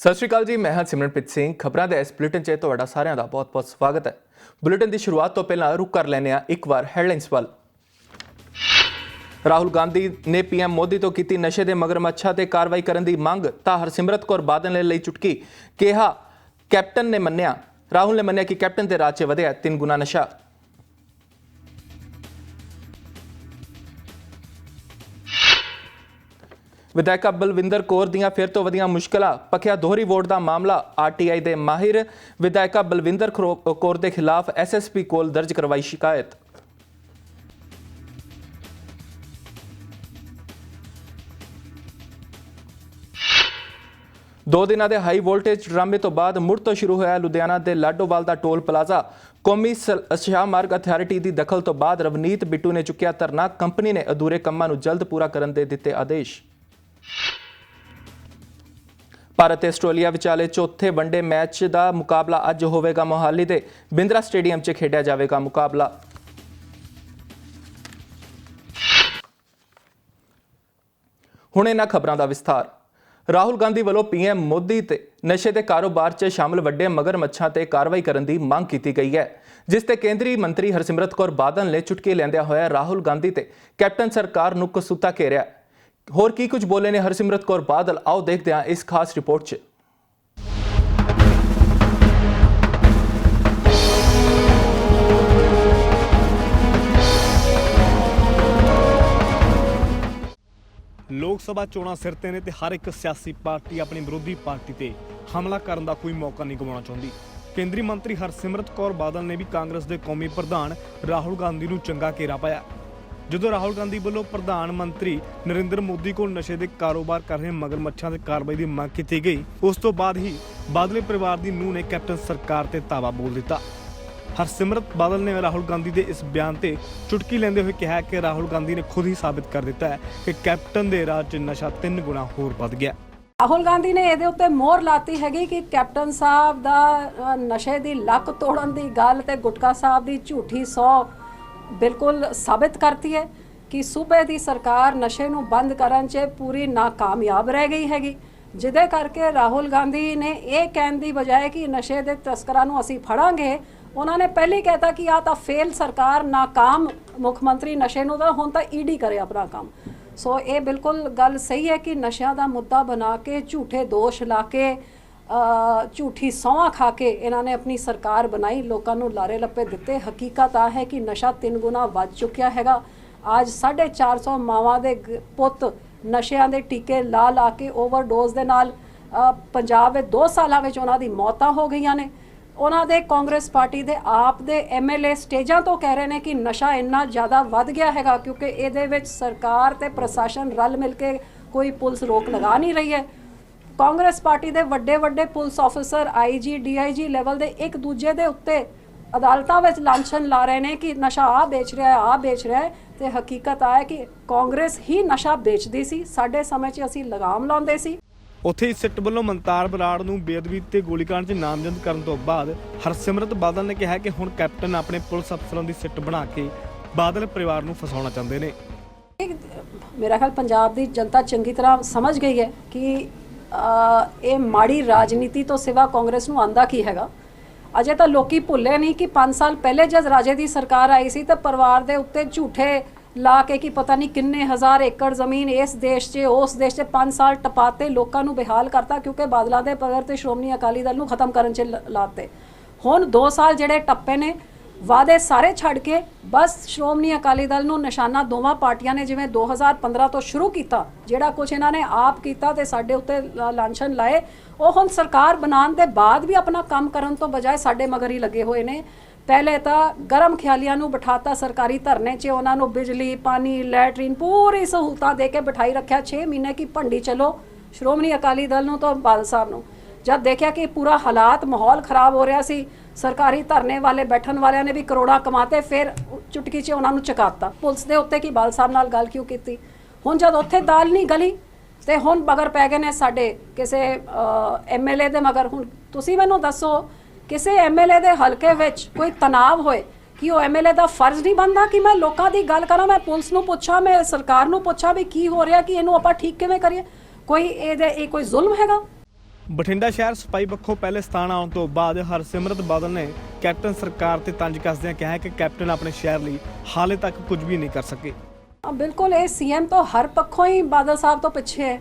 ਸਤਿ ਸ਼੍ਰੀ ਅਕਾਲ ਜੀ, ਮੈਂ ਹਾਂ ਸਿਮਰਨਪ੍ਰੀਤ ਸਿੰਘ। ਖਬਰਾਂ ਦੇ ਇਸ ਬੁਲੇਟਿਨ 'ਚ ਤੁਹਾਡਾ ਸਾਰਿਆਂ ਦਾ ਬਹੁਤ-ਬਹੁਤ ਸਵਾਗਤ ਹੈ। ਬੁਲੇਟਿਨ ਦੀ ਸ਼ੁਰੂਆਤ ਤੋਂ ਪਹਿਲਾਂ ਰੁਕ ਕਰ ਲੈਂਦੇ ਹਾਂ ਇੱਕ ਵਾਰ ਹੈਡਲਾਈਨਸ ਵੱਲ। ਰਾਹੁਲ ਗਾਂਧੀ ਨੇ ਪੀਐਮ ਮੋਦੀ ਤੋਂ ਕੀਤੀ ਨਸ਼ੇ ਦੇ ਮਗਰਮੱਛਾਂ ਤੇ ਕਾਰਵਾਈ ਕਰਨ ਦੀ ਮੰਗ ਤਾਂ ਹਰਸਿਮਰਤ ਕੌਰ ਬਾਦਲ ਨੇ ਲਈ ਚੁਟਕੀ। ਕਿਹਾ, ਕੈਪਟਨ ਨੇ ਮੰਨਿਆ, ਰਾਹੁਲ ਨੇ ਮੰਨਿਆ ਕਿ ਕੈਪਟਨ ਦੇ ਰਾਜ 'ਚ ਵਧਿਆ ਤਿੰਨ ਗੁਣਾ ਨਸ਼ਾ। ਵਿਧਾਇਕਾ ਬਲਵਿੰਦਰ ਕੌਰ ਦੀਆਂ ਫਿਰ ਤੋਂ ਵਧੀਆਂ ਮੁਸ਼ਕਲਾਂ, ਪੱਖਿਆ ਦੋਹਰੀ ਵੋਟ ਦਾ ਮਾਮਲਾ ਆਰਟੀਆਈ ਦੇ ਮਾਹਿਰ, ਵਿਧਾਇਕਾ ਬਲਵਿੰਦਰ ਕੌਰ ਦੇ ਖਿਲਾਫ ਐਸਐਸਪੀ ਕੋਲ ਦਰਜ ਕਰਵਾਈ ਸ਼ਿਕਾਇਤ। ਦੋ ਦਿਨਾਂ ਦੇ ਹਾਈ ਵੋਲਟੇਜ ਡਰਾਮੇ ਤੋਂ ਬਾਅਦ ਮੁੜ ਤੋਂ ਸ਼ੁਰੂ ਹੋਇਆ ਲੁਧਿਆਣਾ ਦੇ ਲਾਡੋਵਾਲ ਦਾ ਟੋਲ ਪਲਾਜ਼ਾ। ਕੌਮੀ ਸ- ਮਾਰਗ ਅਥਾਰਟੀ ਦੀ ਦਖਲ ਤੋਂ ਬਾਅਦ ਰਵਨੀਤ ਬਿੱਟੂ ਨੇ ਚੁੱਕਿਆ ਧਰਨਾ। ਕੰਪਨੀ ਨੇ ਅਧੂਰੇ ਕੰਮਾਂ ਨੂੰ ਜਲਦ ਪੂਰਾ ਕਰਨ ਦੇ ਦਿੱਤੇ ਆਦੇਸ਼। ਭਾਰਤ ਤੇ ਆਸਟ੍ਰੇਲੀਆ ਵਿਚਾਲੇ ਚੌਥੇ ਵਨਡੇ ਮੈਚ ਦਾ ਮੁਕਾਬਲਾ ਅੱਜ ਹੋਵੇਗਾ ਮੋਹਾਲੀ ਦੇ ਬਿੰਦਰਾ ਸਟੇਡੀਅਮ 'ਚ ਖੇਡਿਆ ਜਾਵੇਗਾ ਮੁਕਾਬਲਾ। ਹੁਣ ਇਹਨਾਂ ਖਬਰਾਂ ਦਾ ਵਿਸਥਾਰ। ਰਾਹੁਲ ਗਾਂਧੀ ਵੱਲੋਂ ਪੀਐਮ ਮੋਦੀ ਤੇ ਨਸ਼ੇ ਦੇ ਕਾਰੋਬਾਰ 'ਚ ਸ਼ਾਮਲ ਵੱਡੇ ਮਗਰਮੱਛਾਂ ਤੇ ਕਾਰਵਾਈ ਕਰਨ ਦੀ ਮੰਗ ਕੀਤੀ ਗਈ ਹੈ, ਜਿਸ ਤੇ ਕੇਂਦਰੀ ਮੰਤਰੀ ਹਰਸਿਮਰਤ ਕੌਰ ਬਾਦਲ ਨੇ ਚੁਟਕੀ ਲੈਂਦਿਆਂ ਹੋਇਆ ਰਾਹੁਲ ਗਾਂਧੀ ਤੇ ਕੈਪਟਨ ਸਰਕਾਰ ਨੂੰ ਕਸੂਤਾ ਘੇਰਿਆ। ਹੋਰ ਕੀ ਕੁਝ ਬੋਲੇ ਨੇ ਹਰਸਿਮਰਤ ਕੌਰ ਬਾਦਲ? ਆਓ ਦੇਖਦੇ ਹਾਂ ਇਸ ਖਾਸ ਰਿਪੋਰਟ 'ਚ। ਲੋਕ ਸਭਾ ਚੋਣਾਂ ਸਿਰ ਤੇ ਨੇ ਤੇ ਹਰ ਇੱਕ ਸਿਆਸੀ ਪਾਰਟੀ ਆਪਣੀ ਵਿਰੋਧੀ ਪਾਰਟੀ ਤੇ ਹਮਲਾ ਕਰਨ ਦਾ ਕੋਈ ਮੌਕਾ ਨਹੀਂ ਗਵਾਉਣਾ ਚਾਹੁੰਦੀ। ਕੇਂਦਰੀ ਮੰਤਰੀ ਹਰਸਿਮਰਤ ਕੌਰ ਬਾਦਲ ਨੇ ਵੀ ਕਾਂਗਰਸ ਦੇ ਕੌਮੀ ਪ੍ਰਧਾਨ ਰਾਹੁਲ ਗਾਂਧੀ ਨੂੰ ਚੰਗਾ ਘੇਰਾ ਪਾਇਆ। ਜਦੋਂ ਰਾਹੁਲ ਗਾਂਧੀ ਵੱਲੋਂ ਪ੍ਰਧਾਨ ਮੰਤਰੀ ਨਰਿੰਦਰ ਮੋਦੀ ਕੋਲ ਨਸ਼ੇ ਦੇ ਕਾਰੋਬਾਰ ਕਰ ਰਹੇ ਮਗਰਮੱਛਾਂ ਦੇ ਕਾਰਵਾਈ ਦੀ ਮੰਗ ਕੀਤੀ ਗਈ, ਉਸ ਤੋਂ ਬਾਅਦ ਹੀ ਬਾਦਲੇ ਪਰਿਵਾਰ ਦੀ ਨੂੰਹ ਨੇ ਕੈਪਟਨ ਸਰਕਾਰ ਤੇ ਤਾਵਾ ਬੋਲ ਦਿੱਤਾ। ਹਰਸਿਮਰਤ ਬਾਦਲ ਨੇ ਰਾਹੁਲ ਗਾਂਧੀ ਦੇ ਇਸ ਬਿਆਨ ਤੇ ਚੁਟਕੀ ਲੈਂਦੇ ਹੋਏ ਕਿਹਾ ਕਿ ਰਾਹੁਲ ਗਾਂਧੀ ਨੇ ਖੁਦ ਹੀ ਸਾਬਿਤ ਕਰ ਦਿੱਤਾ ਹੈ ਕਿ ਕੈਪਟਨ ਦੇ ਰਾਜ 'ਚ ਨਸ਼ਾ ਤਿੰਨ ਗੁਣਾ ਹੋਰ ਵੱਧ ਗਿਆ। ਰਾਹੁਲ ਗਾਂਧੀ ਨੇ ਇਹਦੇ ਉੱਤੇ ਮੋਹਰ ਲਾਤੀ ਹੈਗੀ ਕਿ ਕੈਪਟਨ ਸਾਹਿਬ ਦਾ ਨਸ਼ੇ ਦੀ ਲੱਕ ਤੋੜਨ ਦੀ ਗੱਲ ਤੇ ਗੁਟਕਾ ਸਾਹਿਬ ਦੀ ਝੂਠੀ ਸੌ ਬਿਲਕੁਲ ਸਾਬਿਤ ਕਰਤੀ ਹੈ ਕਿ ਸੂਬੇ ਦੀ ਸਰਕਾਰ ਨਸ਼ੇ ਨੂੰ ਬੰਦ ਕਰਨ 'ਚ ਪੂਰੀ ਨਾਕਾਮਯਾਬ ਰਹਿ ਗਈ ਹੈਗੀ। ਜਿਹਦੇ ਕਰਕੇ ਰਾਹੁਲ ਗਾਂਧੀ ਨੇ ਇਹ ਕਹਿਣ ਦੀ ਬਜਾਏ ਕਿ ਨਸ਼ੇ ਦੇ ਤਸਕਰਾਂ ਨੂੰ ਅਸੀਂ ਫੜਾਂਗੇ, ਉਹਨਾਂ ਨੇ ਪਹਿਲੇ ਹੀ ਕਹਿਤਾ ਕਿ ਆ ਤਾਂ ਫੇਲ ਸਰਕਾਰ, ਨਾਕਾਮ ਮੁੱਖ ਮੰਤਰੀ ਨਸ਼ੇ ਨੂੰ ਤਾਂ ਹੁਣ ਤਾਂ ਈਡੀ ਕਰੇ ਆਪਣਾ ਕੰਮ। ਸੋ ਇਹ ਬਿਲਕੁਲ ਗੱਲ ਸਹੀ ਹੈ ਕਿ ਨਸ਼ਿਆਂ ਦਾ ਮੁੱਦਾ ਬਣਾ ਕੇ ਝੂਠੇ ਦੋਸ਼ ਲਾ ਕੇ ਝੂਠੀ ਸੌਂਹਾਂ ਖਾ ਕੇ ਇਹਨਾਂ ਨੇ ਆਪਣੀ ਸਰਕਾਰ ਬਣਾਈ, ਲੋਕਾਂ ਨੂੰ ਲਾਰੇ ਲੱਪੇ ਦਿੱਤੇ। ਹਕੀਕਤ ਆ ਹੈ ਕਿ ਨਸ਼ਾ ਤਿੰਨ ਗੁਣਾ ਵੱਧ ਚੁੱਕਿਆ ਹੈਗਾ। ਅੱਜ 450 ਮਾਵਾਂ ਦੇ ਪੁੱਤ ਨਸ਼ਿਆਂ ਦੇ ਟੀਕੇ ਲਾ ਲਾ ਕੇ ਓਵਰਡੋਜ਼ ਦੇ ਨਾਲ ਪੰਜਾਬ ਦੇ 2 ਸਾਲਾਂ ਵਿੱਚ ਉਹਨਾਂ ਦੀ ਮੌਤਾਂ ਹੋ ਗਈਆਂ ਨੇ। ਉਹਨਾਂ ਦੇ ਕਾਂਗਰਸ ਪਾਰਟੀ ਦੇ ਆਪ ਦੇ ਐਮਐਲਏ ਸਟੇਜਾਂ ਤੋਂ ਕਹਿ ਰਹੇ ਨੇ ਕਿ ਨਸ਼ਾ ਇੰਨਾ ਜ਼ਿਆਦਾ ਵੱਧ ਗਿਆ ਹੈਗਾ ਕਿਉਂਕਿ ਇਹਦੇ ਵਿੱਚ ਸਰਕਾਰ ਤੇ ਪ੍ਰਸ਼ਾਸਨ ਰਲ ਮਿਲ ਕੇ ਕੋਈ ਪੁਲਿਸ ਰੋਕ ਲਗਾ ਨਹੀਂ ਰਹੀ ਹੈ। ਕਾਂਗਰਸ ਪਾਰਟੀ ਦੇ ਵੱਡੇ ਵੱਡੇ police officer IG DIG level ਦੇ ਇੱਕ ਦੂਜੇ ਦੇ ਉੱਤੇ ਅਦਾਲਤਾਂ ਵਿੱਚ ਲਾਂਛਨ ਲਾ ਰਹੇ ਨੇ ਕਿ ਨਸ਼ਾ ਆ ਵੇਚ ਰਿਹਾ ਆ ਵੇਚ ਰਿਹਾ ਤੇ ਹਕੀਕਤ ਆ ਹੈ ਕਿ ਕਾਂਗਰਸ ਹੀ ਨਸ਼ਾ ਵੇਚਦੀ ਸੀ। ਸਾਡੇ ਸਮੇਂ 'ਚ ਅਸੀਂ ਲਗਾਮ ਲਾਉਂਦੇ ਸੀ। ਉੱਥੇ ਹੀ ਸਿੱਟ ਵੱਲੋਂ ਮਨਤਾਰ ਬਰਾੜ ਨੂੰ ਬੇਅਦਬੀ ਤੇ ਗੋਲੀਕਾਂਡ 'ਚ ਨਾਮਜ਼ਦ ਕਰਨ ਤੋਂ ਬਾਅਦ ਹਰਸਿਮਰਤ ਬਾਦਲ ਨੇ ਕਿਹਾ ਕਿ ਹੁਣ ਕੈਪਟਨ ਆਪਣੇ ਪੁਲਿਸ ਅਫਸਰਾਂ ਦੀ ਸਿੱਟ ਬਣਾ ਕੇ ਬਾਦਲ ਪਰਿਵਾਰ ਨੂੰ ਫਸਾਉਣਾ ਚਾਹੁੰਦੇ ਨੇ। ਮੇਰਾ ਖਿਆਲ ਪੰਜਾਬ ਦੀ ਜਨਤਾ ਚੰਗੀ ਤਰ੍ਹਾਂ ਸਮਝ ਗਈ ਹੈ ਕਿ ਇਹ ਮਾੜੀ ਰਾਜਨੀਤੀ ਤੋਂ ਸਿਵਾ ਕਾਂਗਰਸ ਨੂੰ ਆਂਦਾ ਕੀ ਹੈਗਾ? ਅਜੇ ਤਾਂ ਲੋਕੀ ਭੁੱਲੇ ਨਹੀਂ ਕਿ 5 ਸਾਲ ਪਹਿਲੇ ਜਦ ਰਾਜੇ ਦੀ ਸਰਕਾਰ ਆਈ ਸੀ ਤਾਂ ਪਰਿਵਾਰ ਦੇ ਉੱਤੇ ਝੂਠੇ ਲਾ ਕੇ ਕਿ ਪਤਾ ਨਹੀਂ ਕਿੰਨੇ ਹਜ਼ਾਰ ਏਕੜ ਜ਼ਮੀਨ ਇਸ ਦੇਸ਼ 'ਚ, ਉਸ ਦੇਸ਼ 'ਚ 5 ਸਾਲ ਟਪਾਤੇ, ਲੋਕਾਂ ਨੂੰ ਬੇਹਾਲ ਕਰਤਾ ਕਿਉਂਕਿ ਬਾਦਲਾਂ ਦੇ ਪਗਰ ਤੇ ਸ਼੍ਰੋਮਣੀ ਅਕਾਲੀ ਦਲ ਨੂੰ ਖਤਮ ਕਰਨ 'ਚ ਲ- ਲਾਤੇ। ਹੁਣ 2 ਸਾਲ ਜਿਹੜੇ ਟੱਪੇ ਨੇ ਵਾਅਦੇ ਸਾਰੇ ਛੱਡ ਕੇ ਬਸ ਸ਼੍ਰੋਮਣੀ ਅਕਾਲੀ ਦਲ ਨੂੰ ਨਿਸ਼ਾਨਾ ਦੋਵਾਂ ਪਾਰਟੀਆਂ ਨੇ ਜਿਵੇਂ 2015 ਤੋਂ ਸ਼ੁਰੂ ਕੀਤਾ, ਜਿਹੜਾ ਕੁਝ ਇਹਨਾਂ ਨੇ ਆਪ ਕੀਤਾ ਤੇ ਸਾਡੇ ਉੱਤੇ ਲਾ- ਲਾਂਛਨ ਲਾਏ, ਉਹ ਹੁਣ ਸਰਕਾਰ ਬਣਾਉਣ ਦੇ ਬਾਅਦ ਵੀ ਆਪਣਾ ਕੰਮ ਕਰਨ ਤੋਂ ਬਜਾਏ ਸਾਡੇ ਮਗਰ ਹੀ ਲੱਗੇ ਹੋਏ ਨੇ। ਪਹਿਲੇ ਤਾਂ ਗਰਮ ਖਿਆਲੀਆਂ ਨੂੰ ਬਿਠਾਤਾ ਸਰਕਾਰੀ ਧਰਨੇ 'ਚ, ਉਹਨਾਂ ਨੂੰ ਬਿਜਲੀ, ਪਾਣੀ, ਲੈਟਰੀਨ ਪੂਰੀ ਸਹੂਲਤਾਂ ਦੇ ਕੇ ਬਿਠਾਈ ਰੱਖਿਆ 6 ਮਹੀਨੇ ਕੀ ਭੰਡੀ ਚਲੋ ਸ਼੍ਰੋਮਣੀ ਅਕਾਲੀ ਦਲ ਨੂੰ ਤਾਂ ਬਾਦਲ ਸਾਹਿਬ ਨੂੰ। ਜਦ ਦੇਖਿਆ ਕਿ ਪੂਰਾ ਹਾਲਾਤ, ਮਾਹੌਲ ਖਰਾਬ ਹੋ ਰਿਹਾ ਸੀ ਸਰਕਾਰੀ ਧਰਨੇ ਵਾਲੇ ਬੈਠਣ ਵਾਲਿਆਂ ਨੇ ਵੀ ਕਰੋੜਾਂ ਕਮਾਤੇ, ਫਿਰ ਚੁਟਕੀ 'ਚ ਉਹਨਾਂ ਨੂੰ ਚਕਾਤਾ। ਪੁਲਿਸ ਦੇ ਉੱਤੇ ਕੀ ਬਾਲ ਸਾਹਿਬ ਨਾਲ ਗੱਲ ਕਿਉਂ ਕੀਤੀ? ਹੁਣ ਜਦ ਉੱਥੇ ਦਾਲ ਨਹੀਂ ਗਲੀ, ਤੇ ਹੁਣ ਮਗਰ ਪੈ ਗਏ ਨੇ ਸਾਡੇ ਕਿਸੇ ਐਮਐਲਏ ਦੇ ਮਗਰ। ਹੁਣ ਤੁਸੀਂ ਮੈਨੂੰ ਦੱਸੋ, ਕਿਸੇ ਐਮਐਲਏ ਦੇ ਹਲਕੇ ਵਿੱਚ ਕੋਈ ਤਣਾਅ ਹੋਏ ਕਿ ਉਹ ਐਮਐਲਏ ਦਾ ਫਰਜ਼ ਨਹੀਂ ਬਣਦਾ ਕਿ ਮੈਂ ਲੋਕਾਂ ਦੀ ਗੱਲ ਕਰਾਂ, ਮੈਂ ਪੁਲਿਸ ਨੂੰ ਪੁੱਛਾਂ, ਮੈਂ ਸਰਕਾਰ ਨੂੰ ਪੁੱਛਾਂ ਵੀ ਕੀ ਹੋ ਰਿਹਾ, ਕਿ ਇਹਨੂੰ ਆਪਾਂ ਠੀਕ ਕਿਵੇਂ ਕਰੀਏ? ਕੋਈ ਇਹਦੇ, ਇਹ ਕੋਈ ਜ਼ੁਲਮ ਹੈਗਾ? ਬਠਿੰਡਾ ਸ਼ਹਿਰ ਸਪਾਈ ਪੱਖੋਂ ਪਹਿਲੇ ਸਥਾਨ ਆਉਣ ਤੋਂ ਬਾਅਦ ਹਰਸਿਮਰਤ ਬਾਦਲ ਨੇ ਕੈਪਟਨ ਸਰਕਾਰ ਤੇ ਤੰਜ ਕੱਸਦਿਆਂ ਕਿਹਾ ਕਿ ਕੈਪਟਨ ਆਪਣੇ ਸ਼ਹਿਰ ਲਈ ਹਾਲੇ ਤੱਕ ਕੁਝ ਵੀ ਨਹੀਂ ਕਰ ਸਕੇ। ਹਾਂ, ਬਿਲਕੁਲ, ਇਹ ਸੀਐਮ ਤੋਂ ਹਰ ਪੱਖੋਂ ਹੀ ਬਾਦਲ ਸਾਹਿਬ ਤੋਂ ਪਿੱਛੇ ਹੈ।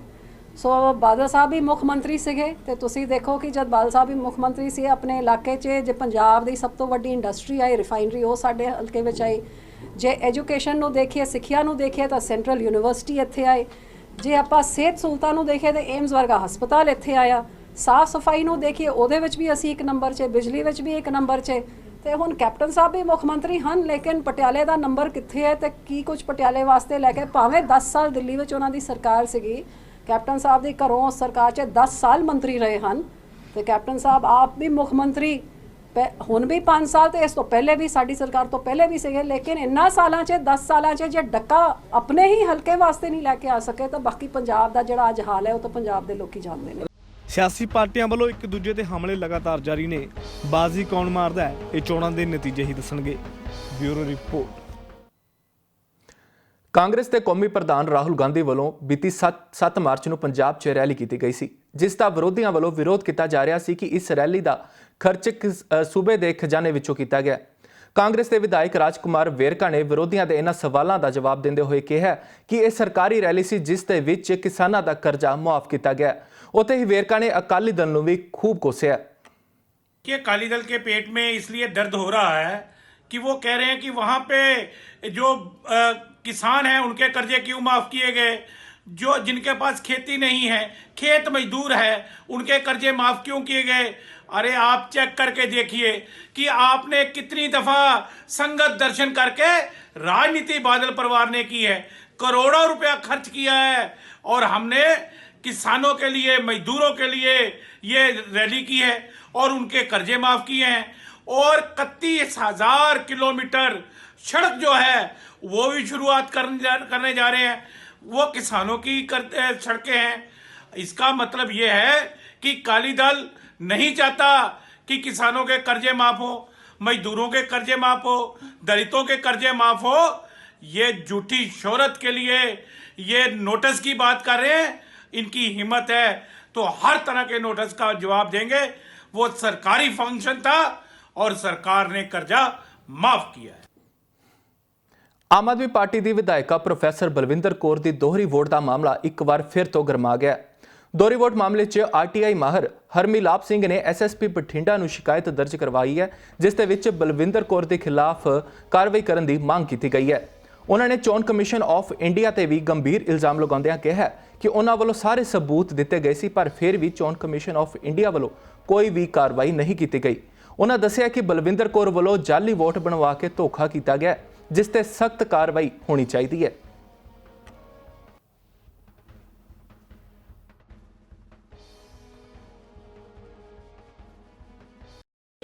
ਸੋ, ਬਾਦਲ ਸਾਹਿਬ ਵੀ ਮੁੱਖ ਮੰਤਰੀ ਸੀਗੇ ਤੇ ਤੁਸੀਂ ਦੇਖੋ ਕਿ ਜਦ ਬਾਦਲ ਸਾਹਿਬ ਵੀ ਮੁੱਖ ਮੰਤਰੀ ਸੀ, ਆਪਣੇ ਇਲਾਕੇ 'ਚ ਜੇ ਪੰਜਾਬ ਦੀ ਸਭ ਤੋਂ ਵੱਡੀ ਇੰਡਸਟਰੀ ਆਈ, ਰਿਫਾਈਨਰੀ, ਉਹ ਸਾਡੇ ਹਲਕੇ ਵਿੱਚ ਆਈ। ਜੇ ਐਜੂਕੇਸ਼ਨ ਨੂੰ ਦੇਖੀਏ, ਸਿੱਖਿਆ ਨੂੰ ਦੇਖੀਏ, ਤਾਂ ਸੈਂਟਰਲ ਯੂਨੀਵਰਸਿਟੀ ਇੱਥੇ ਆਏ ਜੇ ਆਪਾਂ ਸਿਹਤ ਸਹੂਲਤਾਂ ਨੂੰ ਦੇਖੀਏ, ਤਾਂ ਏਮਸ ਵਰਗਾ ਹਸਪਤਾਲ ਇੱਥੇ ਆਇਆ। ਸਾਫ਼ ਸਫ਼ਾਈ ਨੂੰ ਦੇਖੀਏ, ਉਹਦੇ ਵਿੱਚ ਵੀ ਅਸੀਂ ਇੱਕ ਨੰਬਰ 'ਚ, ਬਿਜਲੀ ਵਿੱਚ ਵੀ ਇੱਕ ਨੰਬਰ 'ਚ। ਤੇ ਹੁਣ ਕੈਪਟਨ ਸਾਹਿਬ ਵੀ ਮੁੱਖ ਮੰਤਰੀ ਹਨ, ਲੇਕਿਨ ਪਟਿਆਲੇ ਦਾ ਨੰਬਰ ਕਿੱਥੇ ਹੈ ਤੇ ਕੀ ਕੁਝ ਪਟਿਆਲੇ ਵਾਸਤੇ ਲੈ ਕੇ ਭਾਵੇਂ 10 ਸਾਲ ਦਿੱਲੀ ਵਿੱਚ ਉਹਨਾਂ ਦੀ ਸਰਕਾਰ ਸੀਗੀ, ਕੈਪਟਨ ਸਾਹਿਬ ਦੀ ਘਰੋਂ ਸਰਕਾਰ 'ਚ 10 ਸਾਲ ਮੰਤਰੀ ਰਹੇ ਹਨ। ਤੇ ਕੈਪਟਨ ਸਾਹਿਬ ਆਪ ਵੀ ਮੁੱਖ ਮੰਤਰੀ ਪਹਿ- ਹੁਣ ਵੀ 5 ਸਾਲ ਤੇ ਇਸ ਤੋਂ ਪਹਿਲੇ ਵੀ, ਸਾਡੀ ਸਰਕਾਰ ਤੋਂ ਪਹਿਲੇ ਵੀ ਸੀਗੇ, ਲੇਕਿਨ ਇੰਨਾ ਸਾਲਾਂ 'ਚ 10 ਸਾਲਾਂ 'ਚ ਜੇ ਡੱਕਾ ਆਪਣੇ ਹੀ ਹਲਕੇ ਵਾਸਤੇ ਨਹੀਂ ਲੈ ਕੇ ਆ ਸਕੇ, ਤਾਂ ਬਾਕੀ ਪੰਜਾਬ ਦਾ ਜਿਹੜਾ ਅੱਜ ਹਾਲ ਹੈ, ਉਹ ਤਾਂ ਪੰਜਾਬ ਦੇ ਲੋਕੀ ਜਾਣਦੇ ਨੇ। ਸਿਆਸੀ ਪਾਰਟੀਆਂ ਵੱਲੋਂ ਇੱਕ ਦੂਜੇ ਤੇ ਹਮਲੇ ਲਗਾਤਾਰ ਜਾਰੀ ਨੇ। ਬਾਜ਼ੀ ਕੌਣ ਮਾਰਦਾ ਹੈ, ਇਹ ਚੋਣਾਂ ਦੇ ਨਤੀਜੇ ਹੀ ਦੱਸਣਗੇ। Bureau report. ਕਾਂਗਰਸ ਦੇ ਕੌਮੀ ਪ੍ਰਧਾਨ ਰਾਹੁਲ ਗਾਂਧੀ ਵੱਲੋਂ ਬੀਤੀ 7 ਮਾਰਚ ਨੂੰ ਪੰਜਾਬ 'ਚ ਰੈਲੀ ਕੀਤੀ ਗਈ ਸੀ, ਜਿਸ ਦਾ ਵਿਰੋਧੀਆਂ ਵੱਲੋਂ ਵਿਰੋਧ ਕੀਤਾ ਜਾ ਰਿਹਾ ਸੀ ਕਿ ਇਸ ਰੈਲੀ ਦਾ ਖਰਚ ਕਿਸ- ਸੂਬੇ ਦੇ ਖਜ਼ਾਨੇ ਵਿੱਚੋਂ ਕੀਤਾ ਗਿਆ। ਕਾਂਗਰਸ ਦੇ ਵਿਧਾਇਕ ਰਾਜਕੁਮਾਰ ਵੇਰਕਾ ਨੇ ਵਿਰੋਧੀਆਂ ਦੇ ਇਹਨਾਂ ਸਵਾਲਾਂ ਦਾ ਜਵਾਬ ਦਿੰਦੇ ਹੋਏ ਕਿਹਾ ਕਿ ਇਹ ਸਰਕਾਰੀ ਰੈਲੀ ਸੀ, ਜਿਸ ਦੇ ਵਿੱਚ ਕਿਸਾਨਾਂ ਦਾ ਕਰਜ਼ਾ ਮੁਆਫ ਕੀਤਾ ਗਿਆ। ਉੱਥੇ ਹੀ ਵੇਰਕਾ ਨੇ ਅਕਾਲੀ ਦਲ ਨੂੰ ਵੀ ਖੂਬ ਕੋਸਿਆ कि अकाली दल के पेट में इसलिए दर्द हो रहा है कि वो कह रहे हैं कि वहां पे जो अ, किसान हैं उनके कर्जे क्यों माफ किए गए जो जिनके पास खेती नहीं है खेत मजदूर है उनके कर्जे माफ क्यों किए गए अरे आप चेक करके देखिए कि आपने कितनी दफा संगत दर्शन करके राजनीति बादल परिवार ने की है करोड़ों रुपया खर्च किया है और हमने किसानों के लिए मजदूरों के लिए ये रैली की है और उनके कर्जे माफ़ किए हैं। और इकतीस हज़ार किलोमीटर सड़क जो है वो भी शुरुआत करने जा, करने जा रहे हैं। वो किसानों की कर, अ, सड़कें हैं। इसका मतलब ये है कि काली दल नहीं चाहता कि किसानों के कर्जे माफ़ हो मजदूरों के कर्जे माफ़ हो दलितों के कर्जे माफ़ हो। ये झूठी शोहरत के लिए ये नोटिस की बात कर रहे हैं। इनकी हिम्मत है तो हर तरह के नोटिस का जवाब देंगे वो सरकारी फंक्शन था और सरकार ने कर्जा माफ किया है ਆਮ ਆਦਮੀ ਪਾਰਟੀ ਦੀ ਵਿਧਾਇਕਾ ਪ੍ਰੋਫੈਸਰ ਬਲਵਿੰਦਰ ਕੌਰ ਦੀ ਦੋਹਰੀ ਵੋਟ ਦਾ ਮਾਮਲਾ ਇੱਕ ਵਾਰ ਫਿਰ ਤੋਂ ਗਰਮਾ ਗਿਆ ਹੈ। ਦੋਹਰੀ ਵੋਟ ਮਾਮਲੇ 'ਚ ਆਰਟੀਆਈ ਮਾਹਰ ਹਰਮਿਲਾਪ ਸਿੰਘ ਨੇ ਐਸਐਸਪੀ ਬਠਿੰਡਾ ਨੂੰ ਸ਼ਿਕਾਇਤ ਦਰਜ ਕਰਵਾਈ ਹੈ ਜਿਸ ਦੇ ਵਿੱਚ ਬਲਵਿੰਦਰ ਕੌਰ ਦੇ ਖਿਲਾਫ ਕਾਰਵਾਈ ਕਰਨ ਦੀ ਮੰਗ ਕੀਤੀ ਗਈ ਹੈ ਉਹਨਾਂ ਨੇ ਚੋਣ ਕਮਿਸ਼ਨ ਆਫ ਇੰਡੀਆ ਤੇ ਵੀ ਗੰਭੀਰ ਇਲਜ਼ਾਮ ਲਗਾਉਂਦਿਆਂ ਕਿਹਾ ਕਿ ਉਹਨਾਂ ਵੱਲੋਂ ਸਾਰੇ ਸਬੂਤ ਦਿੱਤੇ ਗਏ ਸੀ, ਪਰ ਫਿਰ ਵੀ ਚੋਣ ਕਮਿਸ਼ਨ ਆਫ ਇੰਡੀਆ ਵੱਲੋਂ ਕੋਈ ਵੀ ਕਾਰਵਾਈ ਨਹੀਂ ਕੀਤੀ ਗਈ। ਉਹਨਾਂ ਦੱਸਿਆ ਕਿ ਬਲਵਿੰਦਰ ਕੌਰ ਵੱਲੋਂ ਜਾਲੀ ਵੋਟ ਬਣਵਾ ਕੇ ਧੋਖਾ ਕੀਤਾ ਗਿਆ, ਜਿਸ ਤੇ ਸਖਤ ਕਾਰਵਾਈ ਹੋਣੀ ਚਾਹੀਦੀ ਹੈ।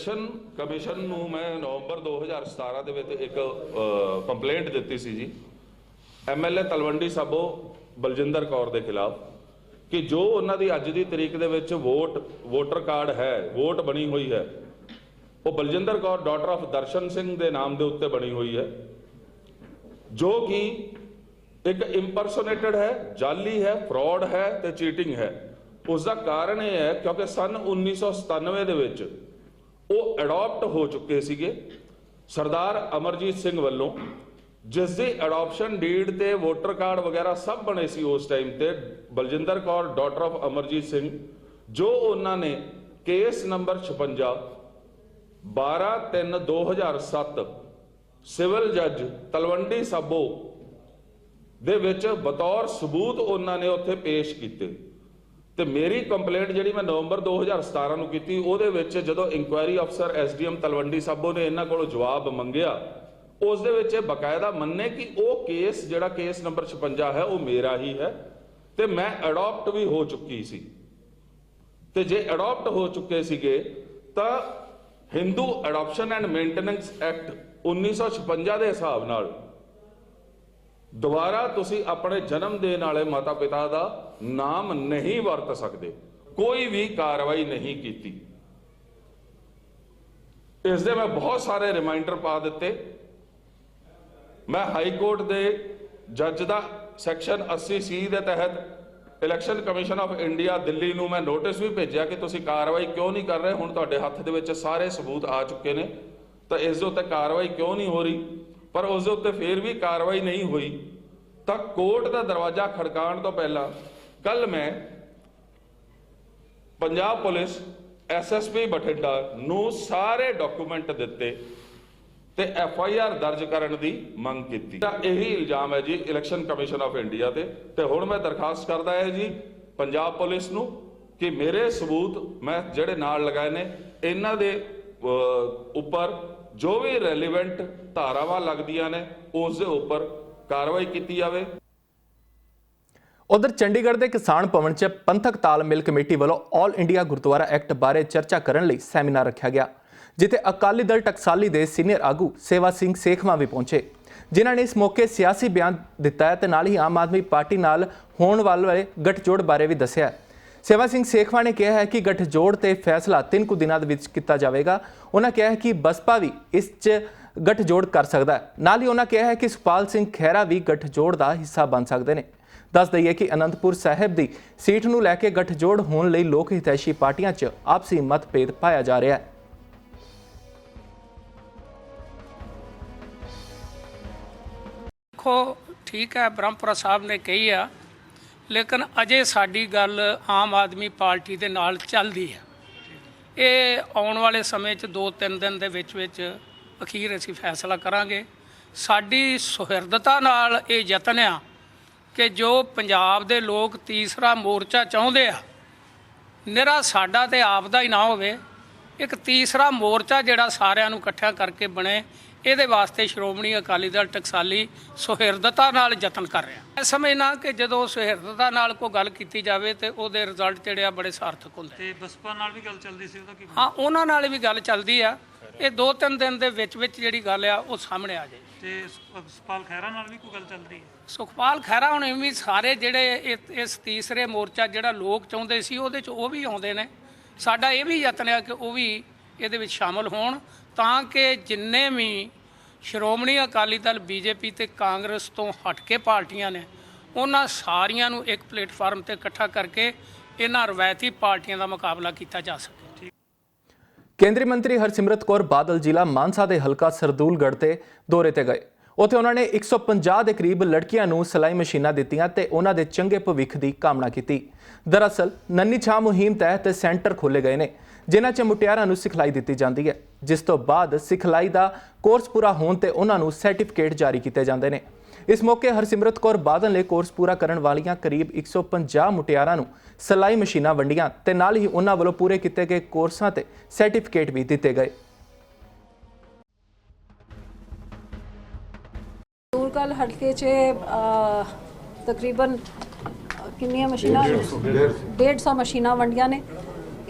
ਇਲੈਕਸ਼ਨ ਕਮਿਸ਼ਨ ਨੂੰ ਮੈਂ ਨਵੰਬਰ 2017 ਦੇ ਵਿੱਚ ਇੱਕ ਕੰਪਲੇਂਟ ਦਿੱਤੀ ਸੀ ਜੀ। ਐਮਐਲਏ ਤਲਵੰਡੀ ਸਾਬੋ ਬਲਜਿੰਦਰ ਕੌਰ ਦੇ ਖਿਲਾਫ ਕਿ ਜੋ ਉਹਨਾਂ ਦੀ ਅੱਜ ਦੀ ਤਰੀਕ ਦੇ ਵਿੱਚ ਵੋਟ, ਵੋਟਰ ਕਾਰਡ ਹੈ, ਵੋਟ ਬਣੀ ਹੋਈ ਹੈ, ਉਹ ਬਲਜਿੰਦਰ ਕੌਰ ਡਾਟਰ ਆਫ ਦਰਸ਼ਨ ਸਿੰਘ ਦੇ ਨਾਮ ਦੇ ਉੱਤੇ ਬਣੀ ਹੋਈ ਹੈ। ਜੋ ਕਿ ਇੱਕ ਇੰਪਰਸੋਨੇਟਡ ਹੈ, ਜਾਲੀ ਹੈ ਫਰਾਡ ਹੈ ਤੇ ਚੀਟਿੰਗ ਹੈ। ਉਸ ਦਾ ਕਾਰਨ ਇਹ ਹੈ ਕਿਉਂਕਿ ਸਨ 1997 ਦੇ ਵਿੱਚ ਉਹ ਅਡਾਪਟ ਹੋ ਚੁੱਕੇ ਸੀਗੇ ਸਰਦਾਰ ਅਮਰਜੀਤ ਸਿੰਘ ਵੱਲੋਂ, ਜਿਸ ਦੀ ਅਡਾਪਸ਼ਨ ਡੀਡ ਤੇ ਵੋਟਰ ਕਾਰਡ ਵਗੈਰਾ ਸਭ ਬਣੇ ਸੀ ਉਸ ਟਾਈਮ ਤੇ, ਬਲਜਿੰਦਰ ਕੌਰ ਡਾਟਰ ਆਫ ਅਮਰਜੀਤ ਸਿੰਘ, ਜੋ ਉਹਨਾਂ ਨੇ ਕੇਸ ਨੰਬਰ 56 12 3 2007 ਸਿਵਲ ਜੱਜ ਤਲਵੰਡੀ ਸਾਬੋ ਦੇ ਵਿੱਚ ਬਤੌਰ ਸਬੂਤ ਉਹਨਾਂ ਨੇ ਉੱਥੇ ਪੇਸ਼ ਕੀਤੇ। ਤੇ ਮੇਰੀ ਕੰਪਲੇਂਟ ਜਿਹੜੀ ਮੈਂ ਨਵੰਬਰ 2017 ਨੂੰ ਕੀਤੀ, ਉਹਦੇ ਵਿੱਚ ਜਦੋਂ ਇਨਕੁਆਇਰੀ ਅਫਸਰ ਐਸਡੀਐਮ ਤਲਵੰਡੀ ਸਾਬੋ ਨੇ ਇਹਨਾਂ ਕੋਲੋਂ ਜਵਾਬ ਮੰਗਿਆ, ਉਸ ਦੇ ਵਿੱਚ ਇਹ ਬਕਾਇਦਾ ਮੰਨੇ ਕਿ ਉਹ ਕੇਸ, ਜਿਹੜਾ ਕੇਸ ਨੰਬਰ 56 ਹੈ, ਉਹ ਮੇਰਾ ਹੀ ਹੈ ਤੇ ਮੈਂ ਅਡਾਪਟ ਵੀ ਹੋ ਚੁੱਕੀ ਸੀ। ਤੇ ਜੇ ਅਡਾਪਟ ਹੋ ਚੁੱਕੇ ਸੀਗੇ, ਤਾਂ Hindu adoption and maintenance act 1956 ਦੇ ਹਿਸਾਬ ਨਾਲ ਦੁਬਾਰਾ ਤੁਸੀਂ ਆਪਣੇ ਜਨਮ ਦੇਣ ਵਾਲੇ ਮਾਤਾ ਪਿਤਾ ਦਾ ਨਾਮ ਨਹੀਂ ਵਰਤ ਸਕਦੇ। ਕੋਈ ਵੀ ਕਾਰਵਾਈ ਨਹੀਂ ਕੀਤੀ। ਇਸ ਦੇ ਮੈਂ ਬਹੁਤ ਸਾਰੇ ਰਿਮਾਈਂਡਰ ਪਾ ਦਿੱਤੇ। ਮੈਂ ਹਾਈ ਕੋਰਟ ਦੇ ਜੱਜ ਦਾ ਸੈਕਸ਼ਨ 80 ਸੀ ਦੇ ਤਹਿਤ election commission of India Delhi ਨੂੰ ਮੈਂ ਨੋਟਿਸ ਵੀ ਭੇਜਿਆ ਕਿ ਤੁਸੀਂ ਕਾਰਵਾਈ ਕਿਉਂ ਨਹੀਂ ਕਰ ਰਹੇ? ਹੁਣ ਤੁਹਾਡੇ ਹੱਥ ਦੇ ਵਿੱਚ ਸਾਰੇ ਸਬੂਤ ਆ ਚੁੱਕੇ ਨੇ। ਤਾਂ ਇਸ ਦੇ ਉੱਤੇ ਕਾਰਵਾਈ ਕਿਉਂ ਨਹੀਂ ਹੋ ਰਹੀ? ਪਰ ਉਸ ਦੇ ਉੱਤੇ ਫੇਰ ਵੀ ਕਾਰਵਾਈ ਨਹੀਂ ਹੋਈ। ਤਾਂ ਕੋਰਟ ਦਾ ਦਰਵਾਜ਼ਾ ਖੜਕਾਉਣ ਤੋਂ ਪਹਿਲਾਂ ਕੱਲ ਮੈਂ ਪੰਜਾਬ ਪੁਲਿਸ ਐਸਐਸਪੀ ਬਠਿੰਡਾ ਨੂੰ ਸਾਰੇ ਡਾਕੂਮੈਂਟ ਦਿੱਤੇ ਤੇ ਐਫ ਆਈ ਆਰ ਦਰਜ ਕਰਨ ਦੀ ਮੰਗ ਕੀਤੀ। ਤਾਂ ਇਹੀ ਇਲਜ਼ਾਮ ਹੈ ਜੀ ਇਲੈਕਸ਼ਨ ਕਮਿਸ਼ਨ ਆਫ ਇੰਡੀਆ ਤੇ। ਤੇ ਹੁਣ ਮੈਂ ਦਰਖਾਸਤ ਕਰਦਾ ਹੈ ਜੀ ਪੰਜਾਬ ਪੁਲਿਸ ਨੂੰ ਕਿ ਮੇਰੇ ਸਬੂਤ ਮੈਂ ਜਿਹੜੇ ਨਾਲ ਲਗਾਏ ਨੇ, ਇਹਨਾਂ ਦੇ ਉੱਪਰ ਜੋ ਵੀ ਰੈਲੇਵੈਂਟ ਧਾਰਾਵਾਂ ਲੱਗਦੀਆਂ ਨੇ, ਉਸ ਦੇ ਉੱਪਰ ਕਾਰਵਾਈ ਕੀਤੀ ਜਾਵੇ। ਉਧਰ ਚੰਡੀਗੜ੍ਹ ਦੇ ਕਿਸਾਨ ਭਵਨ 'ਚ ਪੰਥਕ ਤਾਲਮੇਲ ਕਮੇਟੀ ਵੱਲੋਂ ਆਲ ਇੰਡੀਆ ਗੁਰਦੁਆਰਾ ਐਕਟ ਬਾਰੇ ਚਰਚਾ ਕਰਨ ਲਈ ਸੈਮੀਨਾਰ ਰੱਖਿਆ ਗਿਆ, ਜਿੱਥੇ ਅਕਾਲੀ ਦਲ ਟਕਸਾਲੀ ਦੇ ਸੀਨੀਅਰ ਆਗੂ ਸੇਵਾ ਸਿੰਘ ਸੇਖਵਾਂ ਵੀ ਪਹੁੰਚੇ, ਜਿਨ੍ਹਾਂ ਨੇ ਇਸ ਮੌਕੇ ਸਿਆਸੀ ਬਿਆਨ ਦਿੱਤਾ ਹੈ ਤੇ ਨਾਲ ਹੀ ਆਮ ਆਦਮੀ ਪਾਰਟੀ ਨਾਲ ਹੋਣ ਵਾਲੇ ਗੱਠਜੋੜ ਬਾਰੇ ਵੀ ਦੱਸਿਆ ਸੇਵਾ ਸਿੰਘ ਸੇਖਵਾਂ ਨੇ ਕਿਹਾ ਹੈ ਕਿ ਗੱਠਜੋੜ ਤੇ ਫੈਸਲਾ ਤਿੰਨ ਕੁ ਦਿਨਾਂ ਦੇ ਵਿੱਚ ਕੀਤਾ ਜਾਵੇਗਾ। ਉਹਨਾਂ ਕਿਹਾ ਹੈ ਕਿ ਬਸਪਾ ਵੀ ਇਸ 'ਚ ਗੱਠਜੋੜ ਕਰ ਸਕਦਾ ਹੈ। ਨਾਲ ਹੀ ਉਹਨਾਂ ਕਿਹਾ ਹੈ ਕਿ ਸੁਪਾਲ ਸਿੰਘ ਖਹਿਰਾ ਵੀ ਗੱਠਜੋੜ ਦਾ ਹਿੱਸਾ ਬਣ ਸਕਦੇ ਨੇ। ਦੱਸ ਦਈਏ ਕਿ ਅਨੰਦਪੁਰ ਸਾਹਿਬ ਦੀ ਸੀਟ ਨੂੰ ਲੈ ਕੇ ਗੱਠਜੋੜ ਹੋਣ ਲਈ ਲੋਕ ਹਿਤੈਸ਼ੀ ਪਾਰਟੀਆਂ 'ਚ ਆਪਸੀ ਮਤਭੇਦ ਪਾਇਆ ਜਾ ਰਿਹਾ ਹੈ। ਦੇਖੋ, ਠੀਕ ਹੈ, ਬ੍ਰਹਮਪੁਰਾ ਸਾਹਿਬ ਨੇ ਕਹੀ ਆ, ਲੇਕਿਨ ਅਜੇ ਸਾਡੀ ਗੱਲ ਆਮ ਆਦਮੀ ਪਾਰਟੀ ਦੇ ਨਾਲ ਚੱਲਦੀ ਹੈ। ਇਹ ਆਉਣ ਵਾਲੇ ਸਮੇਂ 'ਚ 2-3 ਦਿਨ ਦੇ ਵਿੱਚ ਵਿੱਚ ਅਖੀਰ ਅਸੀਂ ਫੈਸਲਾ ਕਰਾਂਗੇ। ਸਾਡੀ ਸੁਹਿਰਦਤਾ ਨਾਲ ਇਹ ਯਤਨ ਆ ਕਿ ਜੋ ਪੰਜਾਬ ਦੇ ਲੋਕ ਤੀਸਰਾ ਮੋਰਚਾ ਚਾਹੁੰਦੇ ਆ ਨਿਰਾ ਸਾਡਾ ਤੇ ਆਪ ਦਾ ਹੀ ਨਾ ਹੋਵੇ ਇੱਕ ਤੀਸਰਾ ਮੋਰਚਾ ਜਿਹੜਾ ਸਾਰਿਆਂ ਨੂੰ ਇਕੱਠਾ ਕਰਕੇ ਬਣੇ ਇਹਦੇ ਵਾਸਤੇ ਸ਼੍ਰੋਮਣੀ ਅਕਾਲੀ ਦਲ ਟਕਸਾਲੀ ਸੁਹਿਰਦਤਾ ਨਾਲ ਯਤਨ ਕਰ ਰਿਹਾ। ਮੈਂ ਸਮਝਣਾ ਕਿ ਜਦੋਂ ਸੁਹਿਰਦਤਾ ਨਾਲ ਕੋਈ ਗੱਲ ਕੀਤੀ ਜਾਵੇ ਤੇ ਉਹਦੇ ਰਿਜ਼ਲਟ ਜਿਹੜੇ ਆ ਬੜੇ ਸਾਰਥਕ ਹੁੰਦੇ ਤੇ ਬਸਪਾ ਨਾਲ ਵੀ ਗੱਲ ਚੱਲਦੀ ਸੀ ਉਹਦਾ ਕੀ ਹਾਂ ਉਹਨਾਂ ਨਾਲ ਵੀ ਗੱਲ ਚੱਲਦੀ ਆ ਇਹ ਦੋ ਤਿੰਨ ਦਿਨ ਦੇ ਵਿੱਚ ਵਿੱਚ ਜਿਹੜੀ ਗੱਲ ਆ ਉਹ ਸਾਹਮਣੇ ਆ ਜਾਏ ਤੇ ਸ- ਸਪਾਲ ਖਹਿਰਾ ਨਾਲ ਵੀ ਕੋਈ ਗੱਲ ਚੱਲ ਰਹੀ ਹੈ? ਸੁਖਪਾਲ ਖਹਿਰਾ ਹੁਣ ਵੀ ਸਾਰੇ ਜਿਹੜੇ ਇਹ- ਇਸ ਤੀਸਰੇ ਮੋਰਚਾ ਜਿਹੜਾ ਲੋਕ ਚਾਹੁੰਦੇ ਸੀ, ਉਹਦੇ ਚ ਉਹ ਵੀ ਆਉਂਦੇ ਨੇ। ਸਾਡਾ ਇਹ ਵੀ ਯਤਨ ਹੈ ਕਿ ਉਹ ਵੀ ਇਹਦੇ ਵਿੱਚ ਸ਼ਾਮਲ ਹੋਣ ਤਾਂ ਕਿ ਜਿੰਨੇ ਵੀ ਸ਼੍ਰੋਮਣੀ ਅਕਾਲੀ ਦਲ, ਬੀਜੇਪੀ ਤੇ ਕਾਂਗਰਸ ਤੋਂ ਹਟ ਕੇ ਪਾਰਟੀਆਂ ਨੇ, ਉਹਨਾਂ ਸਾਰੀਆਂ ਨੂੰ ਇੱਕ ਪਲੇਟਫਾਰਮ ਤੇ ਇਕੱਠਾ ਕਰਕੇ ਇਹਨਾਂ ਰਵਾਇਤੀ ਪਾਰਟੀਆਂ ਦਾ ਮੁਕਾਬਲਾ ਕੀਤਾ ਜਾ ਸਕੇ। ਕੇਂਦਰੀ ਮੰਤਰੀ ਹਰਸਿਮਰਤ ਕੌਰ ਬਾਦਲ ਜ਼ਿਲ੍ਹਾ ਮਾਨਸਾ ਦੇ ਹਲਕਾ ਸਰਦੂਲਗੜ੍ਹ ਤੇ ਦੌਰੇ ਤੇ ਗਏ। ਉੱਥੇ ਉਹਨਾਂ ਨੇ 150 ਦੇ ਕਰੀਬ ਲੜਕੀਆਂ ਨੂੰ ਸਿਲਾਈ ਮਸ਼ੀਨਾਂ ਦਿੱਤੀਆਂ ਤੇ ਉਹਨਾਂ ਦੇ ਚੰਗੇ ਭਵਿੱਖ ਦੀ ਕਾਮਨਾ ਕੀਤੀ। ਦਰਅਸਲ ਨੰਨੀ ਛਾ ਮੁਹਿੰਮ ਤਹਿਤ ਸੈਂਟਰ ਖੋਲੇ ਗਏ ਨੇ, ਜਿਨ੍ਹਾਂ 'ਚ ਮੁਟਿਆਰਾਂ ਨੂੰ ਸਿਖਲਾਈ ਦਿੱਤੀ ਜਾਂਦੀ ਹੈ, ਜਿਸ ਤੋਂ ਬਾਅਦ ਸਿਖਲਾਈ ਦਾ ਕੋਰਸ ਪੂਰਾ ਹੋਣ ਤੇ ਉਹਨਾਂ ਨੂੰ ਸਰਟੀਫਿਕੇਟ ਜਾਰੀ ਕੀਤੇ ਜਾਂਦੇ ਨੇ। ਇਸ ਮੌਕੇ ਹਰਸਿਮਰਤ ਕੌਰ ਬਾਦਲ ਨੇ ਕੋਰਸ ਪੂਰਾ ਕਰਨ ਵਾਲੀਆਂ ਕਰੀਬ 150 ਮੁਟਿਆਰਾਂ ਨੂੰ ਸਿਲਾਈ ਮਸ਼ੀਨਾਂ ਵੰਡੀਆਂ ਤੇ ਨਾਲ ਹੀ ਉਹਨਾਂ ਵੱਲੋਂ ਪੂਰੇ ਕੀਤੇ ਗਏ ਕੋਰਸਾਂ ਤੇ ਸਰਟੀਫਿਕੇਟ ਵੀ ਦਿੱਤੇ ਗਏ। ਦੂਰਕਲ ਹਲਕੇ 'ਚ ਤਕਰੀਬਨ ਕਿੰਨੀਆਂ ਮਸ਼ੀਨਾਂ? 150 ਮਸ਼ੀਨਾਂ ਵੰਡੀਆਂ ਨੇ।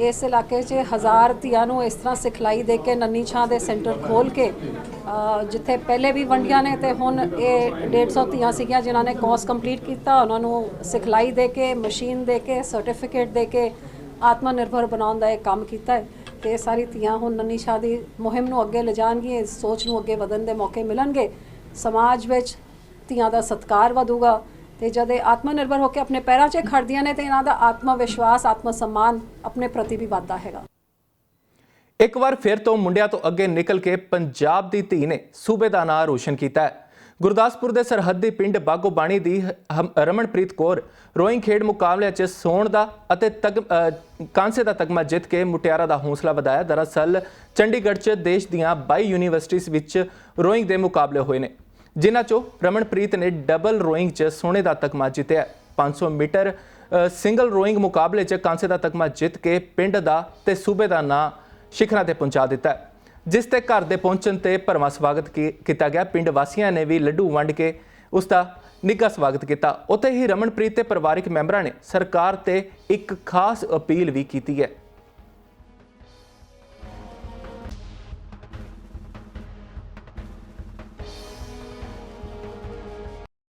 ਇਸ ਇਲਾਕੇ 'ਚ ਹਜ਼ਾਰ ਧੀਆਂ ਨੂੰ ਇਸ ਤਰ੍ਹਾਂ ਸਿਖਲਾਈ ਦੇ ਕੇ ਨੰਨੀ ਛਾਂ ਦੇ ਸੈਂਟਰ ਖੋਲ ਕੇ ਜਿੱਥੇ ਪਹਿਲੇ ਵੀ ਵੰਡੀਆਂ ਨੇ ਤੇ ਹੁਣ ਇਹ 150 ਧੀਆਂ ਸੀਗੀਆਂ ਜਿਨ੍ਹਾਂ ਨੇ ਕੋਰਸ ਕੰਪਲੀਟ ਕੀਤਾ ਉਹਨਾਂ ਨੂੰ ਸਿਖਲਾਈ ਦੇ ਕੇ ਮਸ਼ੀਨ ਦੇ ਕੇ ਸਰਟੀਫਿਕੇਟ ਦੇ ਕੇ ਆਤਮ ਨਿਰਭਰ ਬਣਾਉਣ ਦਾ ਇਹ ਕੰਮ ਕੀਤਾ ਹੈ। ਤੇ ਇਹ ਸਾਰੀ ਧੀਆਂ ਹੁਣ ਨੰਨੀ ਛਾਂ ਦੀ ਮੁਹਿੰਮ ਨੂੰ ਅੱਗੇ ਲਿਜਾਣਗੀਆਂ ਇਸ ਸੋਚ ਨੂੰ ਅੱਗੇ ਵਧਣ ਦੇ ਮੌਕੇ ਮਿਲਣਗੇ। ਸਮਾਜ ਵਿੱਚ ਧੀਆਂ ਦਾ ਸਤਕਾਰ ਵਧੂਗਾ ਤੇ ਜਦ ਇਹ ਆਤਮ ਨਿਰਭਰ ਹੋ ਕੇ ਆਪਣੇ ਪੈਰਾਂ 'ਤੇ ਖੜਦੀਆਂ ਨੇ ਤੇ ਇਹਨਾਂ ਦਾ ਆਤਮ ਵਿਸ਼ਵਾਸ ਆਤਮ ਸਨਮਾਨ ਆਪਣੇ ਪ੍ਰਤੀ ਵੀ ਵੱਧਦਾ ਹੈਗਾ। ਇੱਕ ਵਾਰ ਫਿਰ ਤੋਂ ਮੁੰਡਿਆਂ ਤੋਂ ਅੱਗੇ ਨਿਕਲ ਕੇ ਪੰਜਾਬ ਦੀ ਧੀ ਨੇ ਸੂਬੇ ਦਾ ਨਾਂ ਰੋਸ਼ਨ ਕੀਤਾ ਹੈ। ਗੁਰਦਾਸਪੁਰ ਦੇ ਸਰਹੱਦੀ ਪਿੰਡ ਬਾਗੋਬਾਣੀ ਦੀ ਹਮ- ਰਮਨਪ੍ਰੀਤ ਕੌਰ ਰੋਇੰਗ ਖੇਡ ਮੁਕਾਬਲਿਆਂ 'ਚ ਸੋਨ ਦਾ ਅਤੇ ਤਗ ਕਾਂਸੇ ਦਾ ਤਗਮਾ ਜਿੱਤ ਕੇ ਮੁਟਿਆਰਾਂ ਦਾ ਹੌਸਲਾ ਵਧਾਇਆ। ਦਰਅਸਲ, ਚੰਡੀਗੜ੍ਹ 'ਚ ਦੇਸ਼ ਦੀਆਂ 22 ਯੂਨੀਵਰਸਿਟੀਆਂ ਵਿੱਚ ਰੋਇੰਗ ਦੇ ਮੁਕਾਬਲੇ ਹੋਏ ਨੇ। ਜਿਨ੍ਹਾਂ 'ਚੋਂ ਰਮਨਪ੍ਰੀਤ ਨੇ ਡਬਲ ਰੋਇੰਗ 'ਚ ਸੋਨੇ ਦਾ ਤਗਮਾ ਜਿੱਤਿਆ 500 ਮੀਟਰ ਸਿੰਗਲ ਰੋਇੰਗ ਮੁਕਾਬਲੇ 'ਚ ਕਾਂਸੇ ਦਾ ਤਗਮਾ ਜਿੱਤ ਕੇ ਪਿੰਡ ਦਾ ਤੇ ਸੂਬੇ ਦਾ ਨਾਂ ਸ਼ਿਖਰਾਂ ਤੇ ਪਹੁੰਚਾ ਦਿੱਤਾ ਜਿਸ ਤੇ ਘਰ ਦੇ ਪਹੁੰਚਣ ਤੇ ਭਰਵਾਂ ਸਵਾਗਤ ਕੀ- ਕੀਤਾ ਗਿਆ। ਪਿੰਡ ਵਾਸੀਆਂ ਨੇ ਵੀ ਲੱਡੂ ਵੰਡ ਕੇ ਉਸ ਦਾ ਨਿੱਘਾ ਸਵਾਗਤ ਕੀਤਾ। ਉੱਥੇ ਹੀ ਰਮਨਪ੍ਰੀਤ ਤੇ ਪਰਿਵਾਰਕ ਮੈਂਬਰਾਂ ਨੇ ਸਰਕਾਰ ਤੇ ਇੱਕ ਖਾਸ ਅਪੀਲ ਵੀ ਕੀਤੀ ਹੈ।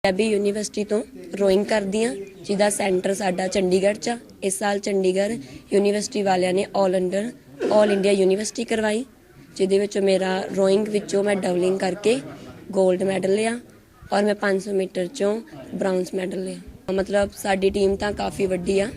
ਪੰਜਾਬੀ ਯੂਨੀਵਰਸਿਟੀ ਤੋਂ ਰੋਇੰਗ ਕਰਦੀ ਆ ਜਿਹਦਾ ਸੈਂਟਰ ਸਾਡਾ ਚੰਡੀਗੜ੍ਹ 'ਚ ਆ। ਇਸ ਸਾਲ ਚੰਡੀਗੜ੍ਹ ਯੂਨੀਵਰਸਿਟੀ ਵਾਲਿਆਂ ਨੇ 올 ਅੰਡਰ 올 ਇੰਡੀਆ ਯੂਨੀਵਰਸਿਟੀ ਕਰਵਾਈ, ਜਿਹਦੇ ਵਿੱਚ ਮੇਰਾ ਰੋਇੰਗ ਵਿੱਚੋਂ ਮੈਂ ਡਬਲਿੰਗ ਕਰਕੇ 골ਡ ਮੈਡਲ ਲਿਆ ਔਰ ਮੈਂ 500 ਮੀਟਰ 'ਚੋਂ ਬ੍ਰਾਂਜ਼ ਮੈਡਲ ਲਿਆ। ਮਤਲਬ ਸਾਡੀ ਟੀਮ ਤਾਂ ਕਾਫੀ ਵੱਡੀ ਆ।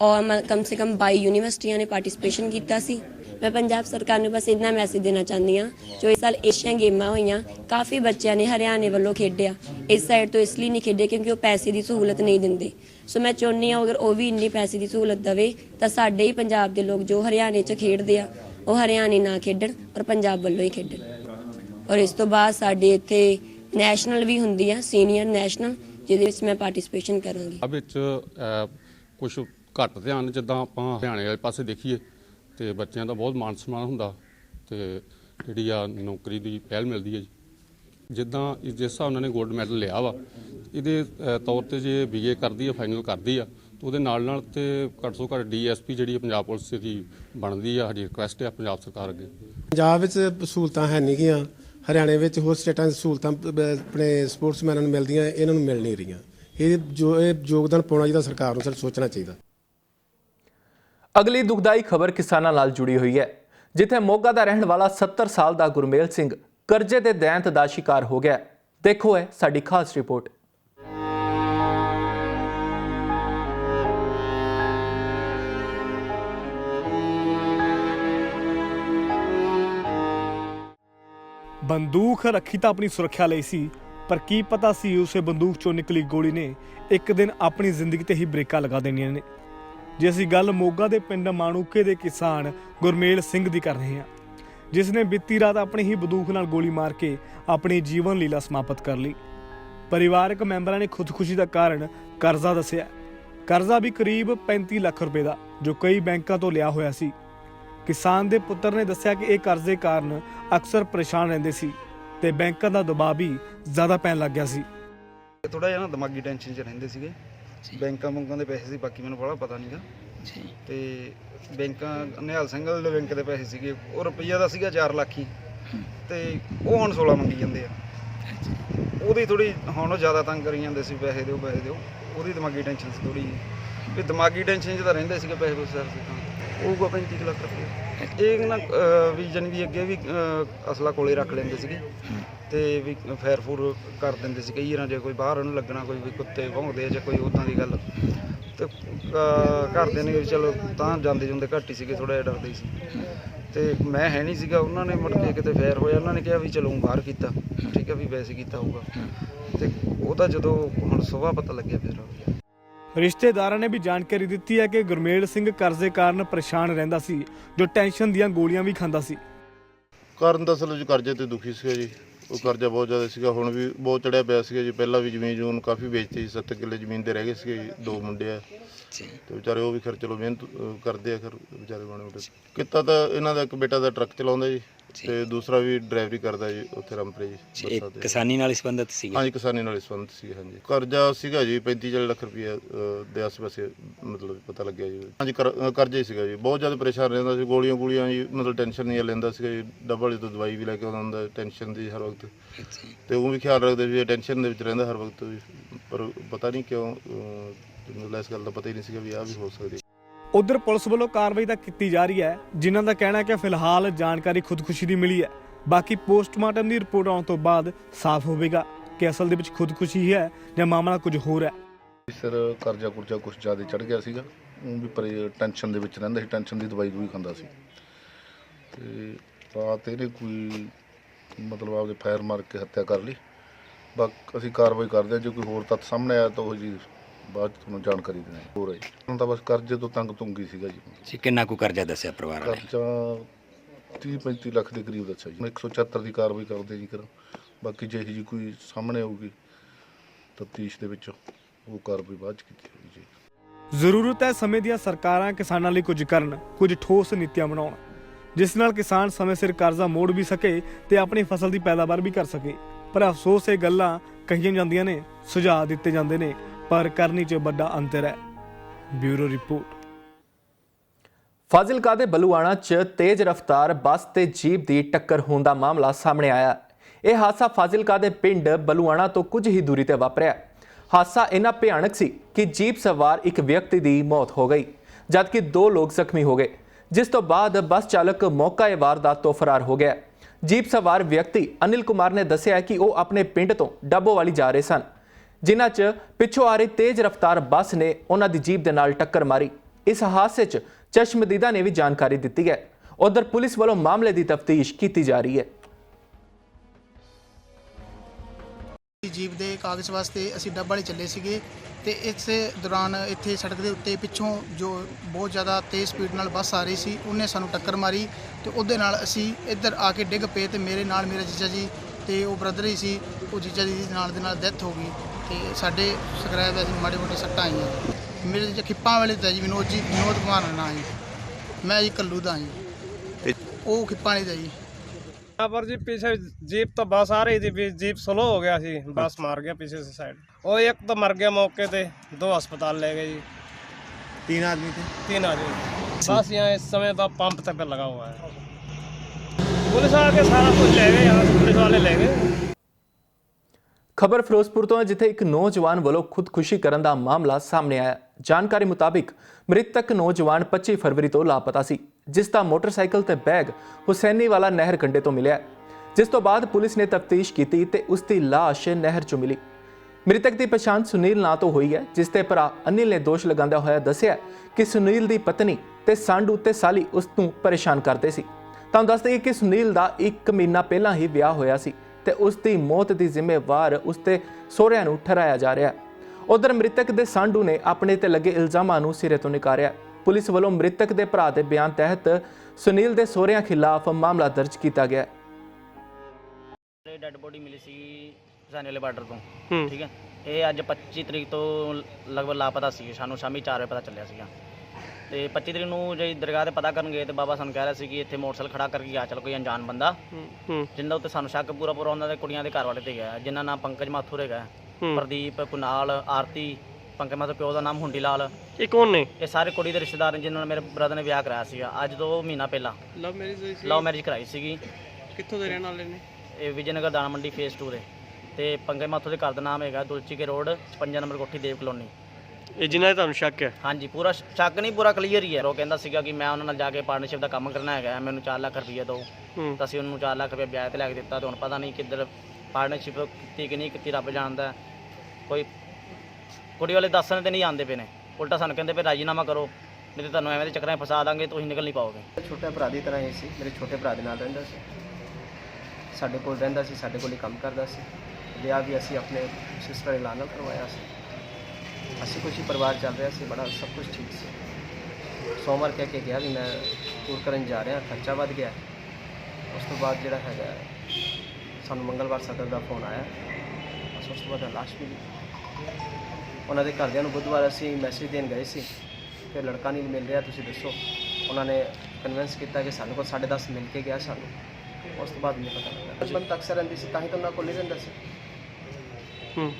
ਔਰ ਮ- ਕਮ ਸੇ ਕਮ 22 ਯੂਨੀਵਰਸਿਟੀਆਂ ਨੇ ਪਾਰਟਿਸਿਪੇਸ਼ਨ ਕੀਤਾ ਸੀ। ਮੈਂ ਪੰਜਾਬ ਸਰਕਾਰ ਨੂੰ ਬਸ ਇੰਨਾ ਮੈਸੇਜ ਦੇਣਾ ਚਾਹੁੰਦੀ ਹਾਂ, ਜੋ ਇਸ ਸਾਲ ਏਸ਼ੀਅਨ ਗੇਮਾਂ ਹੋਈਆਂ, ਕਾਫੀ ਬੱਚਿਆਂ ਨੇ ਹਰਿਆਣੇ ਵੱਲੋਂ ਖੇਡਿਆ। ਇਸ ਸਾਈਡ ਤੋਂ ਇਸ ਲਈ ਨਹੀਂ ਖੇਡੇ ਕਿਉਂਕਿ ਉਹ ਪੈਸੇ ਦੀ ਸਹੂਲਤ ਨਹੀਂ ਦਿੰਦੇ। ਸੋ ਮੈਂ ਚਾਹੁੰਦੀ ਹਾਂ ਅਗਰ ਉਹ ਵੀ ਇੰਨੀ ਪੈਸੇ ਦੀ ਸਹੂਲਤ ਦੇਵੇ, ਤਾਂ ਸਾਡੇ ਹੀ ਪੰਜਾਬ ਦੇ ਲੋਕ ਜੋ ਹਰਿਆਣੇ 'ਚ ਖੇਡਦੇ ਆ, ਉਹ ਹਰਿਆਣੇ ਨਾ ਖੇਡਣ, ਪਰ ਪੰਜਾਬ ਵੱਲੋਂ ਹੀ ਖੇਡਣ। ਔਰ ਇਸ ਤੋਂ ਬਾਅਦ ਸਾਡੇ ਇੱਥੇ ਨੈਸ਼ਨਲ ਵੀ ਹੁੰਦੀ ਆ ਸੀਨੀਅਰ ਨੈਸ਼ਨਲ ਜਿਹਦੇ ਵਿੱਚ ਮੈਂ ਪਾਰਟਿਸਿਪੇਸ਼ਨ ਕਰਾਂਗੀ। ਆ ਵਿੱਚ ਕੁਝ ਘੱਟ ਧਿਆਨ, ਜਿੱਦਾਂ ਆਪਾਂ ਹਰਿਆਣੇ ਵਾਲੇ ਪਾਸੇ ਦੇਖੀਏ ਤੇ ਬੱਚਿਆਂ ਦਾ ਬਹੁਤ ਮਾਣ ਸਨਮਾਨ ਹੁੰਦਾ ਤੇ ਜਿਹੜੀ ਆ ਨੌਕਰੀ ਦੀ ਪਹਿਲ ਮਿਲਦੀ ਹੈ ਜੀ। ਜਿੱਦਾਂ ਜਿਸ ਹਿਸਾਬ ਉਹਨਾਂ ਨੇ 골ਡ ਮੈਡਲ ਲਿਆ ਵਾ, ਇਹਦੇ ਤੌਰ ਤੇ ਜੇ ਬੀਏ ਕਰਦੀ ਆ ਫਾਈਨਲ ਕਰਦੀ ਆ, ਤਾਂ ਉਹਦੇ ਨਾਲ ਨਾਲ ਤੇ ਘੱਟ ਤੋਂ ਘੱਟ ਡੀਐਸਪੀ ਜਿਹੜੀ ਆ ਪੰਜਾਬ ਪੁਲਿਸ ਦੀ ਬਣਦੀ ਆ ਸਾਡੀ ਰਿਕੁਐਸਟ ਆ ਪੰਜਾਬ ਸਰਕਾਰ ਅੱਗੇ। ਪੰਜਾਬ ਵਿੱਚ ਸਹੂਲਤਾਂ ਹੈ ਨਹੀਂ ਗੀਆਂ, ਹਰਿਆਣੇ ਵਿੱਚ ਹੋਰ ਸਟੇਟਾਂ 'ਚ ਸਹੂਲਤਾਂ ਆਪਣੇ ਸਪੋਰਟਸਮੈਨਾਂ ਨੂੰ ਮਿਲਦੀਆਂ, ਇਹਨਾਂ ਨੂੰ ਮਿਲ ਨਹੀਂ ਰਹੀਆਂ। ਇਹ ਜੋ, ਇਹ ਯੋਗਦਾਨ ਪਾਉਣਾ ਚਾਹੀਦਾ ਸਰਕਾਰ ਨੂੰ, ਸਰ, ਸੋਚਣਾ ਚਾਹੀਦਾ। ਅਗਲੀ ਦੁਖਦਾਈ ਖਬਰ ਕਿਸਾਨਾਂ ਨਾਲ ਜੁੜੀ ਹੋਈ ਹੈ, ਜਿੱਥੇ ਮੋਗਾ ਦਾ ਰਹਿਣ ਵਾਲਾ 70 ਸਾਲ ਦਾ ਗੁਰਮੇਲ ਸਿੰਘ ਕਰਜ਼ੇ ਦੇ ਦੈਂਤ ਦਾ ਸ਼ਿਕਾਰ ਹੋ ਗਿਆ। ਦੇਖੋ ਹੈ ਸਾਡੀ ਖਾਸ ਰਿਪੋਰਟ। ਬੰਦੂਕ ਰੱਖੀ ਤਾਂ ਆਪਣੀ ਸੁਰੱਖਿਆ ਲਈ ਸੀ, ਪਰ ਕੀ ਪਤਾ ਸੀ ਉਸੇ ਬੰਦੂਕ ਚੋਂ ਨਿਕਲੀ ਗੋਲੀ ਨੇ ਇੱਕ ਦਿਨ ਆਪਣੀ ਜ਼ਿੰਦਗੀ ਤੇ ਹੀ ਬ੍ਰੇਕਾਂ ਲਗਾ ਦੇਣੀਆਂ ਨੇ। ਜੇ ਅਸੀਂ ਗੱਲ ਮੋਗਾ ਦੇ ਪਿੰਡ ਮਾਣੂਕੇ ਦੇ ਕਿਸਾਨ ਗੁਰਮੇਲ ਸਿੰਘ ਦੀ ਕਰ ਰਹੇ ਹਾਂ, ਜਿਸ ਨੇ ਬੀਤੀ ਰਾਤ ਆਪਣੀ ਹੀ ਬੰਦੂਕ ਨਾਲ ਗੋਲੀ ਮਾਰ ਕੇ ਆਪਣੀ ਜੀਵਨ ਲੀਲਾ ਸਮਾਪਤ ਕਰ ਲਈ। ਪਰਿਵਾਰਕ ਮੈਂਬਰਾਂ ਨੇ ਖੁਦਕੁਸ਼ੀ ਦਾ ਕਾਰਨ ਕਰਜ਼ਾ ਦੱਸਿਆ। ਕਰਜ਼ਾ ਵੀ ਕਰੀਬ 35 ਲੱਖ ਰੁਪਏ ਦਾ, ਜੋ ਕਈ ਬੈਂਕਾਂ ਤੋਂ ਲਿਆ ਹੋਇਆ ਸੀ। ਕਿਸਾਨ ਦੇ ਪੁੱਤਰ ਨੇ ਦੱਸਿਆ ਕਿ ਇਹ ਕਰਜ਼ੇ ਕਾਰਨ ਅਕਸਰ ਪਰੇਸ਼ਾਨ ਰਹਿੰਦੇ ਸੀ ਤੇ ਬੈਂਕਾਂ ਦਾ ਦਬਾਅ ਵੀ ਜ਼ਿਆਦਾ ਪੈਣ ਲੱਗ ਗਿਆ ਸੀ। ਥੋੜਾ ਜਿਹਾ ਨਾ ਦਿਮਾਗੀ ਟੈਨਸ਼ਨ 'ਚ ਰਹਿੰਦੇ ਸੀਗੇ। ਬੈਂਕਾਂ ਬੁੰਕਾਂ ਦੇ ਪੈਸੇ ਸੀ ਬਾਕੀ ਮੈਨੂੰ ਬੜਾ ਪਤਾ ਨਹੀਂਗਾ ਤੇ ਬੈਂਕਾਂ ਨਿਹਾਲ ਸਿੰਘ ਦੇ ਬੈਂਕ ਦੇ ਪੈਸੇ ਸੀਗੇ ਉਹ ਰੁਪਈਆ ਦਾ ਸੀਗਾ 4 ਲੱਖ ਹੀ। ਤੇ ਉਹ ਹੁਣ 16 ਮੰਗੀ ਜਾਂਦੇ ਆ। ਉਹਦੀ ਥੋੜੀ ਹੁਣ ਉਹ ਜ਼ਿਆਦਾ ਤੰਗ ਕਰੀ ਜਾਂਦੇ ਸੀ ਪੈਸੇ ਦਿਓ ਪੈਸੇ ਦਿਓ। ਉਹਦੀ ਦਿਮਾਗੀ ਟੈਨਸ਼ਨ ਸੀ ਥੋੜੀ ਵੀ ਦਿਮਾਗੀ ਟੈਨਸ਼ਨ 'ਚ ਤਾਂ ਰਹਿੰਦੇ ਸੀਗੇ ਪੈਸੇ ਪੂਸੇ ਸੀ ਤਾਂ। ਹੋਊਗਾ 35 ਕੁ ਲੱਖ ਰੁਪਏ ਇਹ ਨਾ ਵੀ ਜਾਣੀ ਵੀ ਅੱਗੇ ਵੀ ਅਸਲਾ ਕੋਲੇ ਰੱਖ ਲੈਂਦੇ ਸੀਗੇ। ਤੇ ਵੀ ਫੈਰ ਫੂਰ ਕਰ ਦਿੰਦੇ ਸੀ ਕਈ ਵਾਰਾਂ ਜੇ ਕੋਈ ਬਾਹਰ ਉਹਨੂੰ ਲੱਗਣਾ ਕੋਈ ਵੀ ਕੁੱਤੇ ਭੌਂਕਦੇ ਆ ਜਾਂ ਕੋਈ ਉਦਾਂ ਦੀ ਗੱਲ। ਤੇ ਅਹ, ਘਰਦੇ ਨੇ ਵੀ ਚਲੋ ਤਾਂ ਜਾਂਦੇ ਜੁੰਦੇ ਘੱਟ ਹੀ ਸੀਗੇ ਥੋੜਾ ਜਿਹਾ ਡਰਦੇ ਸੀ। ਤੇ ਮੈਂ ਹੈ ਨਹੀਂ ਸੀਗਾ ਉਹਨਾਂ ਨੇ ਮੁੜ ਕੇ ਕਿਤੇ ਫੈਰ ਹੋਇਆ ਉਹਨਾਂ ਨੇ ਕਿਹਾ ਵੀ ਚਲੋ ਬਾਹਰ ਕੀਤਾ ਠੀਕ ਹੈ ਵੀ ਵੈਸੇ ਕੀਤਾ ਹੋਊਗਾ। ਤੇ ਉਹਦਾ ਜਦੋਂ ਹੁਣ ਸਵੇਰ ਪਤਾ ਲੱਗਿਆ ਫਿਰ। ਰਿਸ਼ਤੇਦਾਰਾਂ ਨੇ ਵੀ ਜਾਣਕਾਰੀ ਦਿੱਤੀ ਹੈ ਕਿ ਗੁਰਮੇਲ ਸਿੰਘ ਕਰਜ਼ੇ ਕਾਰਨ ਪਰੇਸ਼ਾਨ ਰਹਿੰਦਾ ਸੀ ਜੋ ਟੈਨਸ਼ਨ ਦੀਆਂ ਗੋਲੀਆਂ ਵੀ ਖਾਂਦਾ ਸੀ। ਕਾਰਨ ਤਾਂ ਅਸਲ ਵਿੱਚ ਕਰਜ਼ੇ ਤੇ ਦੁਖੀ ਸੀਗਾ ਜੀ। ਉਹ ਕਰਜ਼ਾ ਬਹੁਤ ਜ਼ਿਆਦਾ ਸੀਗਾ ਹੁਣ ਵੀ ਬਹੁਤ ਚੜਿਆ ਪਿਆ ਸੀਗਾ ਜੀ। ਪਹਿਲਾਂ ਵੀ ਜ਼ਮੀਨ ਜੂਨ ਕਾਫੀ ਵੇਚਤੀ ਸੀ 7 ਕਿੱਲੇ ਜ਼ਮੀਨ ਦੇ ਰਹਿ ਗਏ ਸੀਗੇ ਜੀ ਦੋ ਮੁੰਡੇ ਆ। ਤੇ ਵਿਚਾਰੇ ਉਹ ਵੀ ਖਰ ਚਲੋ ਮਿਹਨਤ ਅਹ, ਕਰਦੇ ਆ ਖਰ ਵਿਚਾਰੇ ਮਾੜੇ ਮੋਟੇ ਕੀਤਾ ਤਾਂ ਇਹਨਾਂ ਦਾ ਇੱਕ ਬੇਟਾ ਦਾ ਟਰੱਕ ਚਲਾਉਂਦਾ ਜੀ। ਤੇ ਦੂਸਰਾ ਵੀ ਡਰਾਈਵਰੀ ਕਰਦਾ ਜੀ ਉੱਥੇ ਰਾਮਪੁਰੇ ਜੀ ਬੱਸਾਂ ਤੇ। ਕਿਸਾਨੀ ਨਾਲ ਸੰਬੰਧਿਤ ਸੀ ਹਾਂਜੀ ਕਿਸਾਨੀ ਨਾਲ ਸੰਬੰਧ ਸੀ ਹਾਂਜੀ। ਕਰਜ਼ਾ ਸੀਗਾ ਜੀ 35 40 ਲੱਖ ਰੁਪਏ ਦੇ ਆਸ-ਪਾਸੇ ਮਤਲਬ ਪਤਾ ਲੱਗਿਆ ਜੀ। ਹਾਂਜੀ ਕਰ- ਕਰਜ਼ਾ ਹੀ ਸੀਗਾ ਜੀ। ਬਹੁਤ ਜ਼ਿਆਦਾ ਪਰੇਸ਼ਾਨ ਰਹਿੰਦਾ ਸੀ ਗੋਲੀਆਂ ਗੋਲੀਆਂ ਜੀ ਮਤਲਬ ਟੈਨਸ਼ਨ ਨਹੀਂ ਲੈਂਦਾ ਸੀਗਾ ਜੀ। ਡਬਲ ਤੋਂ ਦਵਾਈ ਵੀ ਲੈ ਕੇ ਆਉਂਦਾ ਹੁੰਦਾ ਟੈਨਸ਼ਨ ਦੀ ਹਰ ਵਕਤ। ਤੇ ਉਹ ਵੀ ਖਿਆਲ ਰੱਖਦੇ ਸੀ ਟੈਨਸ਼ਨ ਦੇ ਵਿੱਚ ਰਹਿੰਦਾ ਹਰ ਵਕਤ ਵੀ। ਪਰ ਪਤਾ ਨਹੀਂ ਕਿਉਂ ਅ, ਮੈਨੂੰ ਇਸ ਗੱਲ ਦਾ ਪਤਾ ਹੀ ਨਹੀਂ ਸੀਗਾ ਵੀ ਆਹ ਵੀ ਹੋ ਸਕਦੀ। ਉਧਰ ਪੁਲਿਸ ਵੱਲੋਂ ਕਾਰਵਾਈ ਤਾਂ ਕੀਤੀ ਜਾ ਰਹੀ ਹੈ, ਜਿਨ੍ਹਾਂ ਦਾ ਕਹਿਣਾ ਹੈ ਕਿ ਫਿਲਹਾਲ ਜਾਣਕਾਰੀ ਖੁਦਕੁਸ਼ੀ ਦੀ ਮਿਲੀ ਹੈ। ਬਾਕੀ ਪੋਸਟਮਾਰਟਮ ਦੀ ਰਿਪੋਰਟ ਆਉਣ ਤੋਂ ਬਾਅਦ ਸਾਫ਼ ਹੋਵੇਗਾ ਕਿ ਅਸਲ ਦੇ ਵਿੱਚ ਖੁਦਕੁਸ਼ੀ ਹੈ ਜਾਂ ਮਾਮਲਾ ਕੁਝ ਹੋਰ ਹੈ। ਸਰ, ਕਰਜ਼ਾ ਕੁਰਜ਼ਾ ਕੁਝ ਜ਼ਿਆਦਾ ਚੜ ਗਿਆ ਸੀਗਾ। ਉਹ ਵੀ ਪਰ ਟੈਨਸ਼ਨ ਦੇ ਵਿੱਚ ਰਹਿੰਦਾ ਸੀ, ਟੈਨਸ਼ਨ ਦੀ ਦਵਾਈ ਵੀ ਖਾਂਦਾ ਸੀ। ਤੇ ਰਾਤ ਇਹਨੇ ਕੋਈ ਮਤਲਬ ਆਪਦੇ ਫਾਇਰ ਮਾਰ ਕੇ ਹੱਤਿਆ ਕਰ ਲਈ। ਬਾਕੀ ਅਸੀਂ ਕਾਰਵਾਈ ਕਰਦੇ ਹਾਂ, ਜੇ ਕੋਈ ਹੋਰ ਤੱਥ ਸਾਹਮਣੇ ਆਇਆ ਤਾਂ ਉਹ ਜੀ ਬਾਅਦ 'ਚ ਤੁਹਾਨੂੰ ਜਾਣਕਾਰੀ ਦੇਣੀ ਹੋਰ ਹੈ ਜੀ। ਹੁਣ ਤਾਂ ਬਸ ਕਰਜ਼ੇ ਤੋਂ ਤੰਗ ਤੁੰਗੀ ਸੀਗਾ ਜੀ। ਸੀ ਕਿੰਨਾ ਕੁ ਕਰਜ਼ਾ ਦੱਸਿਆ ਪਰਿਵਾਰ ਵਾਲੇ? ਕਰਜ਼ਾ 30 35 ਲੱਖ ਦੇ ਕਰੀਬ ਦੱਸਿਆ ਜੀ। 174 ਦੀ ਕਾਰਵਾਈ ਕਰਦੇ ਜੀ ਕਰ ਬਾਕੀ ਜੇ ਇਹੋ ਜੀ ਕੋਈ ਸਾਹਮਣੇ ਆਊਗੀ ਤਫਤੀਸ਼ ਦੇ ਵਿੱਚ ਉਹ ਕਾਰਵਾਈ ਬਾਅਦ ਚ ਕੀਤੀ ਹੋਊਗੀ ਜੀ। ਜ਼ਰੂਰਤ ਹੈ ਸਮੇਂ ਦੀਆਂ ਸਰਕਾਰਾਂ ਕਿਸਾਨਾਂ ਲਈ ਕੁਝ ਕਰਨ ਕੁਝ ਠੋਸ ਨੀਤੀਆਂ ਬਣਾਉਣ। ਜਿਸ ਨਾਲ ਕਿਸਾਨ ਸਮੇਂ ਸਿਰ ਕਰਜ਼ਾ ਮੋੜ ਵੀ ਸਕੇ ਤੇ ਆਪਣੀ ਫਸਲ ਦੀ ਪੈਦਾਵਾਰ ਵੀ ਕਰ ਸਕੇ। ਪਰ ਅਫਸੋਸ ਇਹ ਗੱਲਾਂ ਕਹੀਆਂ ਜਾਂਦੀਆਂ ਨੇ ਸੁਝਾਅ ਦਿੱਤੇ ਜਾਂਦੇ ਨੇ। ਪਰ ਕਰਨੀ 'ਚ ਵੱਡਾ ਅੰਤਰ ਹੈ। Bureau report. ਫਾਜ਼ਿਲਕਾ ਦੇ ਬਲੂਆਣਾ 'ਚ ਤੇਜ਼ ਰਫ਼ਤਾਰ ਬੱਸ ਤੇ ਜੀਪ ਦੀ ਟੱਕਰ ਹੋਣ ਦਾ ਮਾਮਲਾ ਸਾਹਮਣੇ ਆਇਆ। ਇਹ ਹਾਦਸਾ ਫਾਜ਼ਿਲਕਾ ਦੇ ਪਿੰਡ ਬਲੂਆਣਾ ਤੋਂ ਕੁਝ ਹੀ ਦੂਰੀ ਤੇ ਵਾਪਰਿਆ। ਹਾਦਸਾ ਇੰਨਾ ਭਿਆਨਕ ਸੀ ਕਿ ਜੀਪ ਸਵਾਰ ਇੱਕ ਵਿਅਕਤੀ ਦੀ ਮੌਤ ਹੋ ਗਈ, ਜਦਕਿ ਦੋ ਲੋਕ ਜ਼ਖਮੀ ਹੋ ਗਏ, ਜਿਸ ਤੋਂ ਬਾਅਦ ਬੱਸ ਚਾਲਕ ਮੌਕਾ ਇਹ ਵਾਰਦਾਤ ਤੋਂ ਫਰਾਰ ਹੋ ਗਿਆ। ਜੀਪ ਸਵਾਰ ਵਿਅਕਤੀ ਅਨਿਲ ਕੁਮਾਰ ਨੇ ਦੱਸਿਆ ਕਿ ਉਹ ਆਪਣੇ ਪਿੰਡ ਤੋਂ ਡੱਬੋ ਵਾਲੀ ਜਾ ਰਹੇ ਸਨ। ਜਿਨ੍ਹਾਂ 'ਚ ਪਿੱਛੋਂ ਆ ਰਹੀ ਤੇਜ਼ ਰਫ਼ਤਾਰ ਬੱਸ ਨੇ ਉਹਨਾਂ ਦੀ ਜੀਪ ਦੇ ਨਾਲ ਟੱਕਰ ਮਾਰੀ। ਇਸ ਹਾਦਸੇ 'ਚ ਚਸ਼ਮਦੀਦਾ ਨੇ ਵੀ ਜਾਣਕਾਰੀ ਦਿੱਤੀ ਹੈ। ਉਧਰ ਪੁਲਿਸ ਵੱਲੋਂ ਮਾਮਲੇ ਦੀ ਤਫਤੀਸ਼ ਕੀਤੀ ਜਾ ਰਹੀ ਹੈ। ਜੀਪ ਦੇ ਕਾਗਜ਼ ਵਾਸਤੇ ਅਸੀਂ ਡੱਬ ਵਾਲੇ ਚੱਲੇ ਸੀਗੇ ਤੇ ਇਸ ਦੌਰਾਨ ਇੱਥੇ ਸੜਕ ਦੇ ਉੱਤੇ ਪਿੱਛੋਂ ਜੋ ਬਹੁਤ ਜ਼ਿਆਦਾ ਤੇਜ਼ ਸਪੀਡ ਨਾਲ ਬੱਸ ਆ ਰਹੀ ਸੀ, ਉਹਨੇ ਸਾਨੂੰ ਟੱਕਰ ਮਾਰੀ ਤੇ ਉਹਦੇ ਨਾਲ ਅਸੀਂ ਇੱਧਰ ਆ ਕੇ ਡਿੱਗ ਪਏ ਤੇ ਮੇਰੇ ਨਾਲ ਮੇਰਾ ਜੀਜਾ ਜੀ ਤੇ ਉਹ ਬ੍ਰਦਰ ਹੀ ਸੀ, ਉਹ ਜੀਜਾ ਜੀ ਦੀ ਨਾਲ ਦੇ ਨਾਲ ਡੈਥ ਹੋ ਗਈ। ਤੇ ਸਾਡੇ ਸਕਰੈਪ ਅਸੀਂ ਮਾੜੇ ਮੋਟੇ ਸੱਟਾਂ ਆਈਆਂ ਮੇਰੇ ਜੀ ਖਿੱਪਾਂ ਵਾਲੇ ਤਾਂ ਜੀ ਵਿਨੋਦ ਜੀ ਵਿਨੋਦ ਕੁਮਾਰ ਦਾ ਨਾਂ ਜੀ ਮੈਂ ਜੀ ਕੱਲੂ ਦਾ ਜੀ ਉਹ ਖਿੱਪਾਂ ਵਾਲੇ ਦਾ ਜੀ यहाँ पर जी पीछे जीप तो बस आ रही थी बीच जीप स्लो हो गया थी बस मार गया पीछे से साइड और एक तो मर गया मौके पे दो अस्पताल ले गए जी तीन आदमी थे तीन आदमी बस यहाँ इस समय तो पंप तक पे लगा हुआ है पुलिस आके सारा कुछ ले गए यहाँ से पुलिस वाले ले गए ਖਬਰ ਫਿਰੋਜ਼ਪੁਰ ਤੋਂ ਹੈ, ਜਿੱਥੇ ਇੱਕ ਨੌਜਵਾਨ ਵੱਲੋਂ ਖੁਦਕੁਸ਼ੀ ਕਰਨ ਦਾ ਮਾਮਲਾ ਸਾਹਮਣੇ ਆਇਆ। ਜਾਣਕਾਰੀ ਮੁਤਾਬਿਕ ਮ੍ਰਿਤਕ ਨੌਜਵਾਨ 25 ਫਰਵਰੀ ਤੋਂ ਲਾਪਤਾ ਸੀ, ਜਿਸ ਦਾ ਮੋਟਰਸਾਈਕਲ ਤੇ ਬੈਗ ਹੁਸੈਨੀ ਵਾਲਾ ਨਹਿਰ ਕੰਢੇ ਤੋਂ ਮਿਲਿਆ। ਜਿਸ ਤੋਂ ਬਾਅਦ ਪੁਲਿਸ ਨੇ ਤਫਤੀਸ਼ ਕੀਤੀ ਤੇ ਉਸ ਦੀ ਲਾਸ਼ ਨਹਿਰ 'ਚੋਂ ਮਿਲੀ। ਮ੍ਰਿਤਕ ਦੀ ਪਛਾਣ ਸੁਨੀਲ ਨਾਂ ਤੋਂ ਹੋਈ ਹੈ, ਜਿਸ ਤੇ ਭਰਾ ਅਨਿਲ ਨੇ ਦੋਸ਼ ਲਗਾਉਂਦਾ ਹੋਇਆ ਦੱਸਿਆ ਕਿ ਸੁਨੀਲ ਦੀ ਪਤਨੀ ਤੇ ਸਾਂਢੂ ਤੇ ਸਾਲੀ ਉਸ ਨੂੰ ਪਰੇਸ਼ਾਨ ਕਰਦੇ ਸੀ। ਤੁਹਾਨੂੰ ਦੱਸ ਦਈਏ ਕਿ ਸੁਨੀਲ ਦਾ 1 ਮਹੀਨਾ ਪਹਿਲਾਂ ਹੀ ਵਿਆਹ ਹੋਇਆ ਸੀ। ਤੇ ਉਸ ਦੀ ਮੌਤ ਦੀ ਜ਼ਿੰਮੇਵਾਰ ਉਸ ਤੇ ਸਹੁਰਿਆਂ ਨੂੰ ਠਹਿਰਾਇਆ ਜਾ ਰਿਹਾ ਹੈ। ਉਧਰ ਮ੍ਰਿਤਕ ਦੇ ਸਾਂਢੂ ਨੇ ਆਪਣੇ ਤੇ ਲੱਗੇ ਇਲਜ਼ਾਮਾਂ ਨੂੰ ਸਿਰੇ ਤੋਂ ਨਿਕਾਰਿਆ। ਪੁਲਿਸ ਵੱਲੋਂ ਮ੍ਰਿਤਕ ਦੇ ਭਰਾ ਦੇ ਬਿਆਨ ਤਹਿਤ ਸੁਨੀਲ ਦੇ ਸਹੁਰਿਆਂ ਖਿਲਾਫ ਮਾਮਲਾ ਦਰਜ ਕੀਤਾ ਗਿਆ ਹੈ। ਡੈੱਡ ਬੋਡੀ ਮਿਲੀ ਸੀ ਵਾਲੇ ਬਾਰਡਰ ਤੋਂ। ਠੀਕ ਹੈ। ਇਹ ਅੱਜ 25 ਤਰੀਕ ਤੋਂ ਲਗਭਗ ਲਾਪਤਾ ਸੀ। ਸਾਨੂੰ ਸ਼ਾਮੀ 4 ਵਜੇ ਪਤਾ ਚੱਲਿਆ ਸੀਗਾ। ਤੇ 25 ਤਰੀਕ ਨੂੰ ਜੇ ਦਰਗਾਹ ਤੇ ਪਤਾ ਕਰਨ ਗਏ ਤੇ ਬਾਬਾ ਸਾਨੂੰ ਕਹਿ ਰਿਹਾ ਸੀ ਕਿ ਇੱਥੇ ਮੋਟਰਸਾਈਕਲ ਖੜਾ ਕਰਕੇ ਗਿਆ ਚਲ ਕੋਈ ਅਣਜਾਣ ਬੰਦਾ। ਜਿੰਦਾ ਉੱਤੇ ਸਾਨੂੰ ਸ਼ੱਕ ਪੂਰਾ ਪੂਰਾ ਉਹਨਾਂ ਦੇ ਕੁੜੀਆਂ ਦੇ ਘਰ ਵਾਲੇ ਤੇ ਗਿਆ। ਜਿਨ੍ਹਾਂ ਨਾਮ ਪੰਕਜ ਮਾਥੁਰ ਹੈਗਾ ਪ੍ਰਦੀਪ ਕੁਨਾਲ ਆਰਤੀ ਪੰਕਜ ਮਾਥੁਰ ਪਿਓ ਦਾ ਨਾਮ ਹੁੰਡੀ ਲਾਲ ਇਹ ਕੌਣ ਨੇ? ਇਹ ਸਾਰੇ ਕੁੜੀ ਦੇ ਰਿਸ਼ਤੇਦਾਰ ਨੇ ਜਿਨ੍ਹਾਂ ਨਾਲ ਮੇਰੇ ਬ੍ਰਦਰ ਨੇ ਵਿਆਹ ਕਰਾਇਆ ਸੀਗਾ। ਅੱਜ ਤੋਂ ਮਹੀਨਾ ਪਹਿਲਾਂ। ਲਵ ਮੈਰਿਜ ਹੋਈ ਸੀ? ਲਵ ਮੈਰਿਜ ਕਰਾਈ ਸੀਗੀ। ਕਿੱਥੋਂ ਦੇ ਰਹਿਣ ਵਾਲੇ ਨੇ? ਇਹ ਵਿਜੇਨਗਰ ਦਾਣਾ ਮੰਡੀ ਫੇਸ 2 ਦੇ। ਤੇ ਪੰਕਜ ਮਾਥੁਰ ਦੇ ਘਰ ਦਾ ਨਾਮ ਹੈਗਾ ਦੁਲਚੀ ਕੇ ਰੋਡ 55 ਨੰਬਰ ਕੋਠੀ ਦੇਵ ਕਲੋਨੀ। ਇਹ ਜਿਨ੍ਹਾਂ ਦਾ ਤੁਹਾਨੂੰ ਸ਼ੱਕ ਹੈ? ਹਾਂਜੀ ਪੂਰਾ ਸ਼ੱਕ ਨਹੀਂ ਪੂਰਾ ਕਲੀਅਰ ਹੀ ਹੈ। ਉਹ ਕਹਿੰਦਾ ਸੀਗਾ ਕਿ ਮੈਂ ਉਹਨਾਂ ਨਾਲ ਜਾ ਕੇ ਪਾਰਟਨਰਸ਼ਿਪ ਦਾ ਕੰਮ ਕਰਨਾ ਹੈਗਾ ਮੈਨੂੰ 4 ਲੱਖ ਰੁਪਏ ਦਿਓ। ਹੂੰ। ਤਾਂ ਅਸੀਂ ਉਹਨੂੰ 4 ਲੱਖ ਰੁਪਏ ਵਿਆਜ ਤੇ ਲੈ ਕੇ ਦਿੱਤਾ ਤੇ ਹੁਣ ਪਤਾ ਨਹੀਂ ਕਿੱਧਰ ਪਾਰਟਨਰਸ਼ਿਪ ਕੀਤੀ ਕਿ ਨਹੀਂ ਕੀਤੀ ਰੱਬ ਜਾਣਦਾ ਕੋਈ ਕੁੜੀ ਵਾਲੇ ਦੱਸਣ ਤੇ ਨਹੀਂ ਆਉਂਦੇ ਪਏ ਨੇ। ਉਲਟਾ ਸਾਨੂੰ ਕਹਿੰਦੇ ਪਏ ਰਾਜੀਨਾਮਾ ਕਰੋ। ਨਹੀਂ ਤੇ ਤੁਹਾਨੂੰ ਐਵੇਂ ਦੇ ਚੱਕਰਾਂ 'ਚ ਫਸਾ ਦਾਂਗੇ ਤੁਸੀਂ ਨਿਕਲ ਨਹੀਂ ਪਾਓਗੇ। ਛੋਟੇ ਭਰਾ ਦੀ ਤਰ੍ਹਾਂ ਹੀ ਸੀ। ਮੇਰੇ ਛੋਟੇ ਭਰਾ ਦੇ ਨਾਲ ਰਹਿੰਦਾ ਸੀ। ਸਾਡੇ ਕੋਲ ਰਹਿੰਦਾ ਸੀ ਸਾਡੇ ਕੋਲ ਹੀ ਕੰਮ ਕਰਦਾ ਸੀ। ਵਿਆਹ ਵੀ ਅਸੀਂ ਆਪਣੇ ਸਿਸਟਰ ਇਲਾ ਨਾਲ ਕਰਵਾਇਆ ਸੀ। ਅਸੀਂ ਕੁਛ ਹੀ ਪਰਿਵਾਰ ਚੱਲ ਰਿਹਾ ਸੀ, ਬੜਾ ਸਭ ਕੁਝ ਠੀਕ ਸੀ। ਸੋਮਵਾਰ ਕਹਿ ਕੇ ਗਿਆ ਵੀ ਮੈਂ ਟੂਰ ਕਰਨ ਜਾ ਰਿਹਾ, ਖਰਚਾ ਵੱਧ ਗਿਆ। ਉਸ ਤੋਂ ਬਾਅਦ ਜਿਹੜਾ ਹੈਗਾ, ਸਾਨੂੰ ਮੰਗਲਵਾਰ ਸਦਰ ਦਾ ਫੋਨ ਆਇਆ। ਬਸ ਉਸ ਤੋਂ ਬਾਅਦ ਲਾਸ਼ ਮਿਲੀ ਉਹਨਾਂ ਦੇ ਘਰਦਿਆਂ ਨੂੰ ਬੁੱਧਵਾਰ ਅਸੀਂ ਮੈਸੇਜ ਦੇਣ ਗਏ ਸੀ ਕਿ ਲੜਕਾ ਨਹੀਂ ਮਿਲ ਰਿਹਾ, ਤੁਸੀਂ ਦੱਸੋ। ਉਹਨਾਂ ਨੇ ਕਨਵਿੰਸ ਕੀਤਾ ਕਿ ਸਾਨੂੰ ਕੋਲ 10:30 ਮਿਲ ਕੇ ਗਿਆ ਸਾਨੂੰ। ਉਸ ਤੋਂ ਬਾਅਦ ਮੈਨੂੰ ਪਤਾ ਲੱਗਾ। ਬਚਪਨ ਤੱਕ ਅਕਸਰ ਰਹਿੰਦੀ ਸੀ, ਤਾਂ ਹੀ ਤਾਂ ਉਹਨਾਂ ਕੋਲ ਨਹੀਂ ਰਹਿੰਦਾ ਸੀ। ਹੂੰ।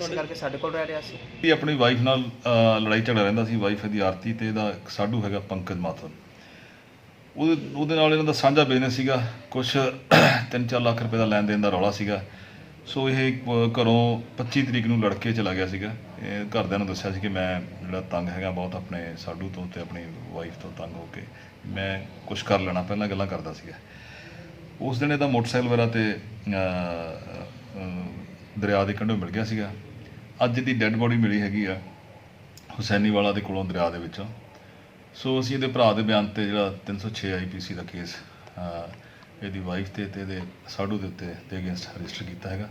ਇਸ ਕਰਕੇ ਸਾਡੇ ਕੋਲ ਰਹਿ ਰਿਹਾ ਸੀ। ਇਹ ਆਪਣੀ ਵਾਈਫ ਨਾਲ ਅਹ, ਲੜਾਈ ਝਗੜਾ ਰਹਿੰਦਾ ਸੀ ਵਾਈਫ ਦੀ ਆਰਤੀ ਤੇ ਇਹਦਾ ਇੱਕ ਸਾਡੂ ਹੈਗਾ ਪੰਕਜ ਮਾਥੁਰ। ਉਹਦੇ ਉਹਦੇ ਨਾਲ ਇਹਨਾਂ ਦਾ ਸਾਂਝਾ ਬਿਜ਼ਨਸ ਸੀਗਾ ਕੁਝ 3-4 ਲੱਖ ਰੁਪਏ ਦਾ ਲੈਣ ਦੇਣ ਦਾ ਰੌਲਾ ਸੀਗਾ। ਸੋ ਇਹ ਅਹ, ਘਰੋਂ 25 ਤਰੀਕ ਨੂੰ ਲੜ ਕੇ ਚਲਾ ਗਿਆ ਸੀਗਾ। ਇਹ ਘਰਦਿਆਂ ਨੂੰ ਦੱਸਿਆ ਸੀ ਕਿ ਮੈਂ ਜਿਹੜਾ ਤੰਗ ਹੈਗਾ ਬਹੁਤ ਆਪਣੇ ਸਾਡੂ ਤੋਂ ਤੇ ਆਪਣੀ ਵਾਈਫ ਤੋਂ ਤੰਗ ਹੋ ਕੇ ਮੈਂ ਕੁਝ ਕਰ ਲੈਣਾ ਪਹਿਲਾਂ ਗੱਲਾਂ ਕਰਦਾ ਸੀਗਾ। ਉਸ ਦਿਨ ਇਹਦਾ ਮੋਟਰਸਾਈਕਲ ਵਗੈਰਾ ਤੇ ਅਹ, ਅਹ, ਦਰਿਆ ਦੇ ਕੰਢੋਂ ਮਿਲ ਗਿਆ ਸੀਗਾ। ਅੱਜ ਦੀ ਡੈੱਡ ਬੋਡੀ ਮਿਲੀ ਹੈਗੀ ਆ ਹੁਸੈਨੀਵਾਲਾ ਦੇ ਕੋਲੋਂ ਦਰਿਆ ਦੇ ਵਿੱਚੋਂ। ਸੋ ਅਸੀਂ ਇਹਦੇ ਭਰਾ ਦੇ ਬਿਆਨ ਤੇ ਜਿਹੜਾ 306 ਆਈਪੀਸੀ ਦਾ ਕੇਸ ਅਹ, ਇਹਦੀ ਵਾਈਫ ਤੇ ਤੇ ਇਹਦੇ ਸਾਡੂ ਦੇ ਉੱਤੇ ਦੇ ਅਗੇਂਸਟ ਰਜਿਸਟਰ ਕੀਤਾ ਹੈਗਾ।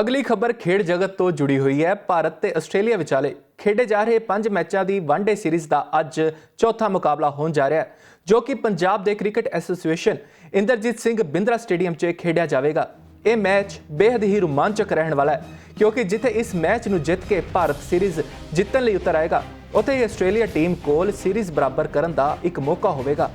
ਅਗਲੀ ਖਬਰ ਖੇਡ ਜਗਤ ਤੋਂ ਜੁੜੀ ਹੋਈ ਹੈ। ਭਾਰਤ ਤੇ ਆਸਟ੍ਰੇਲੀਆ ਵਿਚਾਲੇ ਖੇਡੇ ਜਾ ਰਹੇ ਪੰਜ ਮੈਚਾਂ ਦੀ ਵਨਡੇ ਸੀਰੀਜ਼ ਦਾ ਅੱਜ ਚੌਥਾ ਮੁਕਾਬਲਾ ਹੋਣ ਜਾ ਰਿਹਾ ਹੈ ਜੋ ਕਿ ਪੰਜਾਬ ਦੇ cricket association Inderjit Singh Bindra stadium 'ਚ ਖੇਡਿਆ ਜਾਵੇਗਾ। ਇਹ ਮੈਚ ਬੇहद ਹੀ ਰੋਮਾਂਚਕ ਰਹਿਣ ਵਾਲਾ ਹੈ, ਕਿਉਂਕਿ ਜਿੱਥੇ ਇਸ ਮੈਚ ਨੂੰ ਜਿੱਤ ਕੇ ਭਾਰਤ ਸੀਰੀਜ਼ ਜਿੱਤਣ ਲਈ ਉਤਰ ਆਏਗਾ ਉੱਥੇ ਹੀ ਆਸਟ੍ਰੇਲੀਆ ਟੀਮ ਕੋਲ ਸੀਰੀਜ਼ ਬਰਾਬਰ ਕਰਨ ਦਾ ਇੱਕ ਮੌਕਾ ਹੋਵੇਗਾ।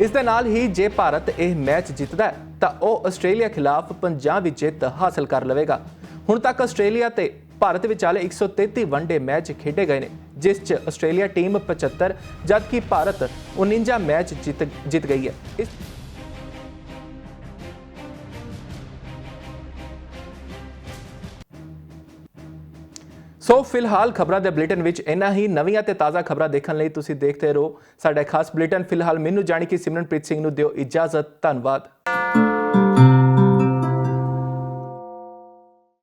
ਇਸ ਦੇ ਨਾਲ ਹੀ ਜੇ ਭਾਰਤ ਇਹ ਮੈਚ ਜਿੱਤਦਾ ਤਾਂ ਉਹ ਆਸਟ੍ਰੇਲੀਆ ਖਿਲਾਫ ਪੰਜਾਬੀ ਜਿੱਤ ਹਾਸਲ ਕਰ ਲਵੇਗਾ। ਹੁਣ ਤੱਕ ਆਸਟ੍ਰੇਲੀਆ ਤੇ ਭਾਰਤ ਵਿਚਾਲੇ 133 ਵਨਡੇ ਮੈਚ ਖੇਡੇ ਗਏ ਨੇ, ਜਿਸ 'ਚ ਆਸਟ੍ਰੇਲੀਆ ਟੀਮ 75 ਜਦਕਿ ਭਾਰਤ 49 ਮੈਚ ਜਿੱਤ ਜਿੱਤ ਗਈ ਹੈ। ਇਸ ਸੋ ਫਿਲਹਾਲ ਖਬਰਾਂ ਦੇ ਬੁਲੇਟਿਨ ਵਿੱਚ ਇੰਨਾ ਹੀ। ਨਵੀਆਂ ਤੇ ਤਾਜ਼ਾ ਖਬਰਾਂ ਦੇਖਣ ਲਈ ਤੁਸੀਂ ਦੇਖਦੇ ਰਹੋ। ਸਾਡਾ ਖਾਸ ਬੁਲੇਟਿਨ ਫਿਲਹਾਲ ਮੈਨੂੰ ਜਾਣੀ ਕਿ ਸਿਮਰਨਪ੍ਰੀਤ ਸਿੰਘ ਨੂੰ ਦਿਓ ਇਜਾਜ਼ਤ। ਧੰਨਵਾਦ।